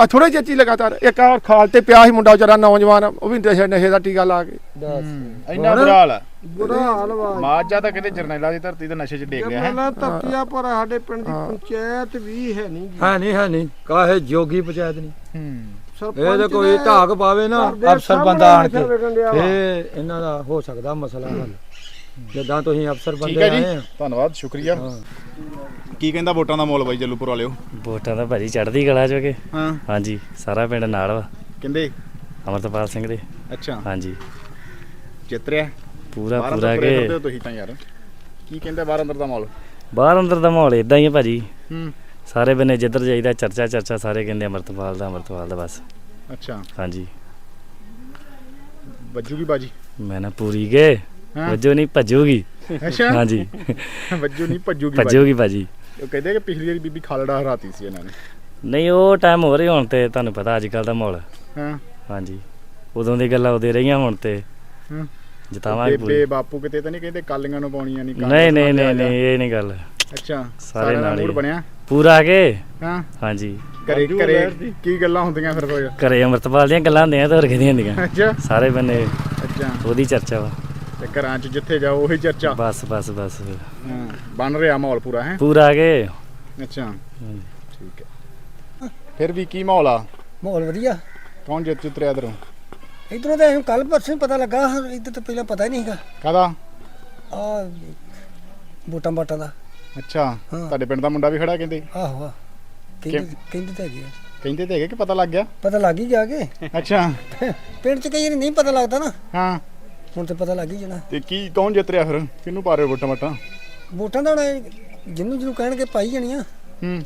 ਆ ਥੋੜੇ ਜਿਹੇ ਚੀ ਲਗਾਤਾਰ। ਇੱਕ ਆ ਖਾਲ ਤੇ ਪਿਆ ਸੀ ਮੁੰਡਾ ਵਿਚਾਰਾ ਨੌਜਵਾਨ ਉਹ ਵੀ ਨਸ਼ੇ ਨਸ਼ੇ ਦਾ ਟੀਕਾ ਲਾ ਕੇ। ਦੱਸ। ਇੰਨਾ ਬੁਰਾ ਹਾਲ ਬੁਰਾ ਹਾਲ ਵਾ। ਮਾਜਾ ਤਾਂ ਕਹਿੰਦੇ ਜਰਨੈਲਾਂ ਦੀ ਧਰਤੀ ਤੇ ਨਸ਼ੇ 'ਚ ਡਿੱਗ ਗਿਆ ਹੈ? ਪਹਿਲਾਂ ਧਰਤੀਆ ਪਰ ਸਾਡੇ ਪਿੰਡ ਦੀ ਪੰਚਾਇਤ ਵੀ ਹੈ ਨਹੀਂ ਹੈ ਨਹੀਂ ਹੈ ਨਹੀਂ ਕਾਹੇ ਜੋਗੀ ਪੰਚਾਇਤ ਨਹੀਂ ਹੂੰ। ਇਹ ਤਾਂ ਕੋਈ ਢਾਕ ਪਾਵੇ ਨਾ ਘਰ ਦੇ ਅਫਸਰ ਬੰਦਾ ਆਣ ਕੇ। ਡਿਆ ਵਾ। ਫੇ ਇਹਨਾਂ ਦਾ ਹੋ ਸਕਦਾ ਮਸਲਾ ਹੱਲ। ਜਿੱਦਾਂ ਤੁਸੀਂ ਅਫਸਰ ਠੀਕ ਬੰਦੇ ਹੈ ਜੀ। ਆਏ ਆ। ਧੰਨਵਾਦ ਸ਼ੁਕਰੀਆ। ਹਾਂ। ਕੀ ਕਹਿੰਦਾ ਵੋਟਾਂ ਦਾ ਮੁੱਲ ਬਾਈ ਜੱਲੂਪੁਰ ਵਾਲਿਓ? ਵੋਟਾਂ ਦਾ ਭਾਜੀ ਚੜ੍ਹਦੀ ਕਲਾ ਚ ਕੇ। ਹਾਂ। ਹਾਂਜੀ ਸਾਰਾ ਪਿੰਡ ਨਾਲ ਵਾ। ਕਹਿੰਦੇ ਅਮਰਤਪਾਲ ਸਿੰਘ ਦੇ। ਅੱਛਾ। ਹਾਂਜੀ। ਜਿੱਤ ਰਿਹਾ? ਪੂਰਾ ਪੂਰਾ ਕੇ ਤੁਸੀਂ ਤਾਂ ਯਾਰ। ਕੀ ਕਹਿੰਦੇ ਬਾਹਰ ਅੰਦਰ ਦਾ ਮਾਹੌਲ ਬਾਹਰ ਅੰਦਰ ਦਾ ਮਾਹੌਲ ਇਦਾਂ ਹੀ ਹੈ ਭਾਜੀ। ਹੂੰ। ਸਾਰੇ ਬੰਨੇ ਜਿੱਧਰ ਜਾਈਦਾ ਚਰਚਾ ਚਰਚਾ ਸਾਰੇ ਕਹਿੰਦੇ ਅਮਰਤਪਾਲ ਦਾ ਅਮਰਤਪਾਲ ਦਾ ਬਸ। ਅੱਛਾ। ਹਾਂਜੀ। ਵੱਜੂਗੀ ਬਾਜੀ? ਮੈਂ ਨਾ ਪੂਰੀ ਹਾਂ। ਵੱਜੋ ਨਹੀਂ ਭੱਜੂਗੀ। ਅੱਛਾ। ਹਾਂਜੀ। ਵੱਜੂ ਨਹੀਂ ਭੱਜੂਗੀ ਬਾਜੀ। ਭੱਜੂਗੀ ਭਾਜੀ। ਉਹ ਕਹਿੰਦੇ ਕਿ ਪਿਛਲੀ ਵਾਰੀ ਬੀਬੀ ਖਾਲੜਾ ਹਰਾਤੀ ਸੀ ਇਹਨਾਂ ਨੇ। ਨਹੀਂ ਉਹ ਟਾਈਮ ਹੋ ਰਿਹਾ ਹੁਣ ਤੇ ਤੁਹਾਨੂੰ ਪਤਾ ਅੱਜ ਕੱਲ ਦਾ ਮਾਹੌਲ। ਹਾਂ। ਹਾਂਜੀ। ਉਦੋਂ ਦੀ ਗੱਲਾਂ ਉਹਦੇ ਰਹੀਆਂ ਹੁਣ ਤੇ। ਹੂੰ। ਜਿਤਾਵਾਂਗੇ ਬੇਬੇ ਪੂਰੀ। ਬਾਪੂ ਕਿਤੇ ਤਾਂ ਨਹੀਂ ਕਹਿੰਦੇ ਕਾਲੀਆਂ ਨੂੰ ਪਾਉਣੀਆਂ ਨਹੀਂ ਨਹੀਂ ਨਹੀਂ ਨਹੀਂ ਨਹੀਂ ਇਹ ਨਹੀਂ ਗੱਲ। ਅੱਛਾ ਸਾਰੇ ਨਾਲ ਮੂਡ ਹੀ ਬਣਿਆ? ਪੂਰਾ ਕੇ? ਹਾਂ। ਹਾਂਜੀ। ਘਰੇ ਘਰੇ ਕੀ ਗੱਲਾਂ ਹੁੰਦੀਆਂ ਫਿਰ ਰੋਜ਼? ਘਰੇ ਅਮਰਤਪਾਲ ਦੀਆਂ ਗੱਲਾਂ ਹੁੰਦੀਆਂ ਤੇ ਹੋਰ ਕਿਹਦੀਆਂ ਹੁੰਦੀਆਂ। ਅੱਛਾ। ਸਾਰੇ ਬੰਨੇ। ਅੱਛਾ। ਉਹਦੀ ਚਰਚਾ ਵਾ। ਤੇ ਘਰਾਂ 'ਚ ਜਿੱਥੇ ਜਾਓ ਉਹੀ ਚਰਚਾ। ਬਸ ਬਸ ਬਸ। ਹਾਂ ਬਣ ਰਿਹਾ ਮਾਹੌਲ ਪੂਰਾ ਹੈ? ਪੂਰਾ ਕੇ। ਅੱਛਾ। ਠੀਕ ਹੈ। ਫਿਰ ਵੀ ਕੀ ਮਾਹੌਲ ਆ? ਮਾਹੌਲ ਵਧੀਆ। ਕੌਣ ਜਿੱਤ ਰਿਹਾ ਇਧਰੋਂ? ਇਧਰੋਂ ਤਾਂ ਕੱਲ ਪਰਸੋਂ ਹੀ ਪਤਾ ਲੱਗਾ ਇੱਧਰ ਤਾਂ ਪਹਿਲਾਂ ਪਤਾ ਹੀ ਨਹੀਂ ਸੀਗਾ ਕਾਦਾ ਆ ਬੋਟਾਂ ਬਾਟਾਂ ਦਾ। ਅੱਛਾ ਤੁਹਾਡੇ ਪਿੰਡ ਦਾ ਮੁੰਡਾ ਵੀ ਖੜਾ ਕਹਿੰਦੇ? ਆਹੋ ਆ ਕਹਿੰਦੇ ਕਹਿੰਦੇ ਤਾਂ ਹੈਗੇ ਆ। ਕਹਿੰਦੇ ਤੇ ਹੈਗੇ ਕਿ ਪਤਾ ਲੱਗ ਗਿਆ? ਪਤਾ ਲੱਗ ਹੀ ਗਿਆ ਕਿ। ਅੱਛਾ। ਪਿੰਡ 'ਚ ਕਈ ਵਾਰੀ ਨਹੀਂ ਪਤਾ ਲੱਗਦਾ ਨਾ। ਹਾਂ। ਹੁਣ ਤੇ ਪਤਾ ਲੱਗ ਹੀ ਜਾਣਾ। ਤੇ ਕੀ ਕੌਣ ਜਿੱਤ ਰਿਹਾ ਫਿਰ? ਕਿਹਨੂੰ ਪਾ ਰਹੇ ਹੋ ਵੋਟਾਂ ਵਟਾਂ? ਵੋਟਾਂ ਦਾ ਹੁਣ ਇਹ ਜਿਹਨੂੰ ਕਹਿਣਗੇ ਪਾਈ ਜਾਣੀਆਂ। ਹੂੰ।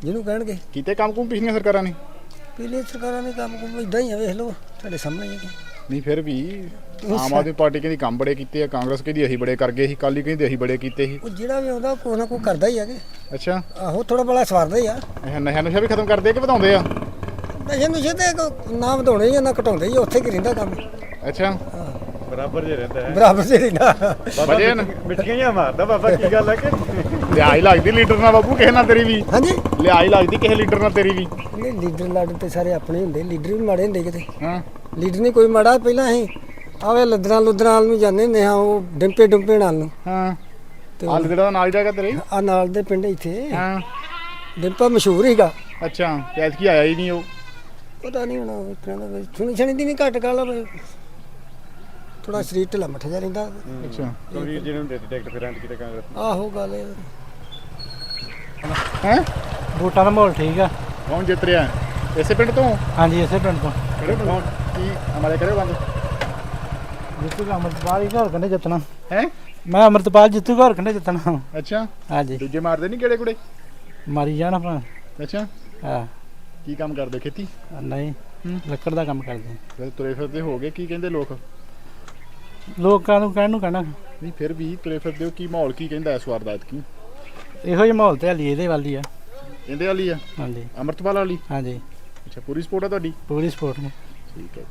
ਜਿਹਨੂੰ ਕਹਿਣਗੇ। ਕੀਤੇ ਕੰਮ ਕੁਮ ਪਿਛਲੀਆਂ ਸਰਕਾਰਾਂ ਨੇ? ਪਹਿਲੇ ਸਰਕਾਰਾਂ ਨੇ ਕੰਮ ਕੁਮ ਇਦਾਂ ਹੀ ਆ ਵੇਖ ਲਓ ਤੁਹਾਡੇ ਸਾਹਮਣੇ ਹੀ ਹੈ ਨਹੀਂ ਫਿਰ ਵੀ ਆਮ ਆਦਮੀ ਪਾਰਟੀ ਕਹਿੰਦੀ ਕੰਮ ਬੜੇ ਕੀਤੇ ਆ ਕਾਂਗਰਸ ਕਹਿੰਦੀ ਅਸੀਂ ਬੜੇ ਕਰ ਗਏ ਸੀ ਕਾਲੀ ਕਹਿੰਦੀ ਅਸੀਂ ਬੜੇ ਕੀਤੇ ਸੀ। ਉਹ ਜਿਹੜਾ ਵੀ ਆਉਂਦਾ ਕੋਈ ਨਾ ਕੋਈ ਕਰਦਾ ਹੀ ਕਿ। ਅੱਛਾ। ਆਹੋ ਥੋੜਾ ਬੜਾ ਸਵਾਰਦਾ ਹੀ ਆ। ਇਹ ਨਸ਼ਾ ਨੁਸ਼ਾ ਵੀ ਖਤਮ ਕਰਦੇ ਕਿ ਵਧਾਉਂਦੇ ਆ? ਨਸ਼ੇ ਨੁਸ਼ੇ ਤੇ ਨਾ ਵਧਾਉਣੇ ਹੀ ਆ ਨਾ ਘਟਾਉਂਦੇ ਹੀ ਆ, ਉੱਥੇ ਕੀ ਰਹਿੰਦਾ ਕੰਮ। ਅੱਛਾ। ਬਰਾਬਰ ਜੇ ਰਹਿੰਦਾ ਹੈ। ਬਰਾਬਰ ਜੇ ਰਹਿੰਦਾ। ਵਜੇ ਨਾ ਮਿੱਠੀਆਂ ਜਿਹਾ ਮਾਰਦਾ ਬਾਬਾ ਕੀ ਗੱਲ ਹੈ ਕਿ? ਲਿਆਈ ਲੱਗਦੀ ਲੀਡਰ ਨਾਲ ਬਾਬੂ ਕਿਸੇ ਨਾਲ ਤੇਰੀ ਵੀ? ਹਾਂਜੀ। ਲਿਆਈ ਲੱਗਦੀ ਕਿਸੇ ਲੀਡਰ ਨਾਲ ਤੇਰੀ ਵੀ? ਨਹੀਂ ਲੀਡਰ ਲਾਡਰ ਤੇ ਸਾਰੇ ਆਪਣੇ ਹੁੰਦੇ ਲੀਡਰ ਵੀ ਮਾੜੇ ਹੁੰਦੇ ਕਿਤੇ। ਹਾਂ। ਲੀਡਰ ਨਹੀਂ ਕੋਈ ਮਾੜਾ ਪਹਿਲਾਂ ਅਸੀਂ ਆਵੇ ਲੱਦਰਾਂ ਲੁੱਦਰਾਂ ਵਾਲ ਨੂੰ ਜਾਂਦੇ ਹੁੰਦੇ ਹਾਂ ਉਹ ਡਿੰਪੇ ਡੁੰਪੇ ਨਾਲ ਨੂੰ। ਹਾਂ। ਤੇ ਆ ਲੀਡਰ ਦਾ ਨਾਲ ਜਾਗਾ ਤੇਰੇ? ਆ ਨਾਲ ਦੇ ਪਿੰਡ ਇੱਥੇ। ਹਾਂ। ਡਿੰਪਾ ਮਸ਼ਹੂਰ ਹੀਗਾ ਅੱਛਾ ਤੇ ਐਤਕੀ ਆਇਆ ਹੀ ਨਹੀਂ ਉਹ। ਪਤਾ ਨਹੀਂ ਹੁਣ ਵੇਖਣਾ ਦਾ ਸੁਣੀ ਛਣੀ ਦੀ ਨਹੀਂ ਘੱਟ ਗੱਲ ਆ ਥੋੜਾ ਸਰੀਰ ਢਿੱਲਾ ਮੱਠਾ ਜਾ ਰਹਿੰਦਾ। ਅੱਛਾ ਕਵੀਰ ਜੀ ਨੂੰ ਦੇ ਦਿੱਤੀ ਟਿਕਟ ਫਿਰ ਅੰਤ ਕਿਤੇ ਕਾਂਗਰਸ ਆਹੋ ਗੱਲ ਇਹ। ਹੈ? ਵੋਟਾਂ ਦਾ ਮਾਹੌਲ ਠੀਕ ਆ। ਕੌਣ ਜਿੱਤ ਰਿਹਾ? ਇਸੇ ਪਿੰਡ ਤੋਂ? ਹਾਂਜੀ ਇਸੇ ਪਿੰਡ ਤੋਂ। ਕਿਹੜੇ ਪਿੰਡ ਕੀ ਹਮਾਰੇ ਕਰੇ ਬੰਦ? ਜਿੱਤੂਗਾ ਅਮਰਤਪਾਲ ਹੀ ਘਰ ਕੰਨੇ ਜਿੱਤਣਾ। ਹੈ? ਮੈਂ ਅਮਰਤਪਾਲ ਜਿੱਤੂਗਾ ਘਰ ਕੰਨੇ ਜਿੱਤਣਾ। ਅੱਛਾ। ਹਾਂਜੀ। ਦੂਜੇ ਮਾਰਦੇ ਨਹੀਂ ਕਿਹੜੇ ਕੁੜੇ ਮਾਰੀ ਜਾਣਾ ਆਪਾਂ ਅੱਛਾ। ਹਾਂ। ਕੀ ਕੰਮ ਕਰਦੇ ਖੇਤੀ? ਨਹੀਂ ਹੂੰ। ਲੱਕੜ ਦਾ ਕੰਮ ਕਰਦੇ। ਫਿਰ ਤੁਰੇ ਫਿਰਦੇ ਹੋ ਗਏ ਕੀ ਕਹਿੰਦੇ ਲੋਕ? ਲੋਕਾਂ ਨੂੰ ਕਹਿਣ ਨੂੰ ਕਹਿਣਾ। ਨਹੀਂ ਫਿਰ ਵੀ ਤੁਰੇ ਫਿਰਦੇ ਹੋ ਕੀ ਮਾਹੌਲ ਕੀ ਕਹਿੰਦਾ ਇਸ ਵਾਰ ਦਾ ਐਤਕੀ? ਇਹੋ ਜਿਹਾ ਮਾਹੌਲ ਤੇ ਹਾਲੀ ਇਹਦੇ ਵੱਲ ਹੀ ਆ। ਇਹਦੇ ਵਾਲੀ ਆ? ਹਾਂਜੀ। ਅਮਰਤਪਾਲ ਵਾਲੀ? ਹਾਂਜੀ। ਅੱਛਾ ਪੂਰੀ ਸਪੋਰਟ ਆ ਤੁਹਾਡੀ? ਪੂਰੀ ਸਪੋਰਟ ਨੇ। ਠੀਕ ਹੈ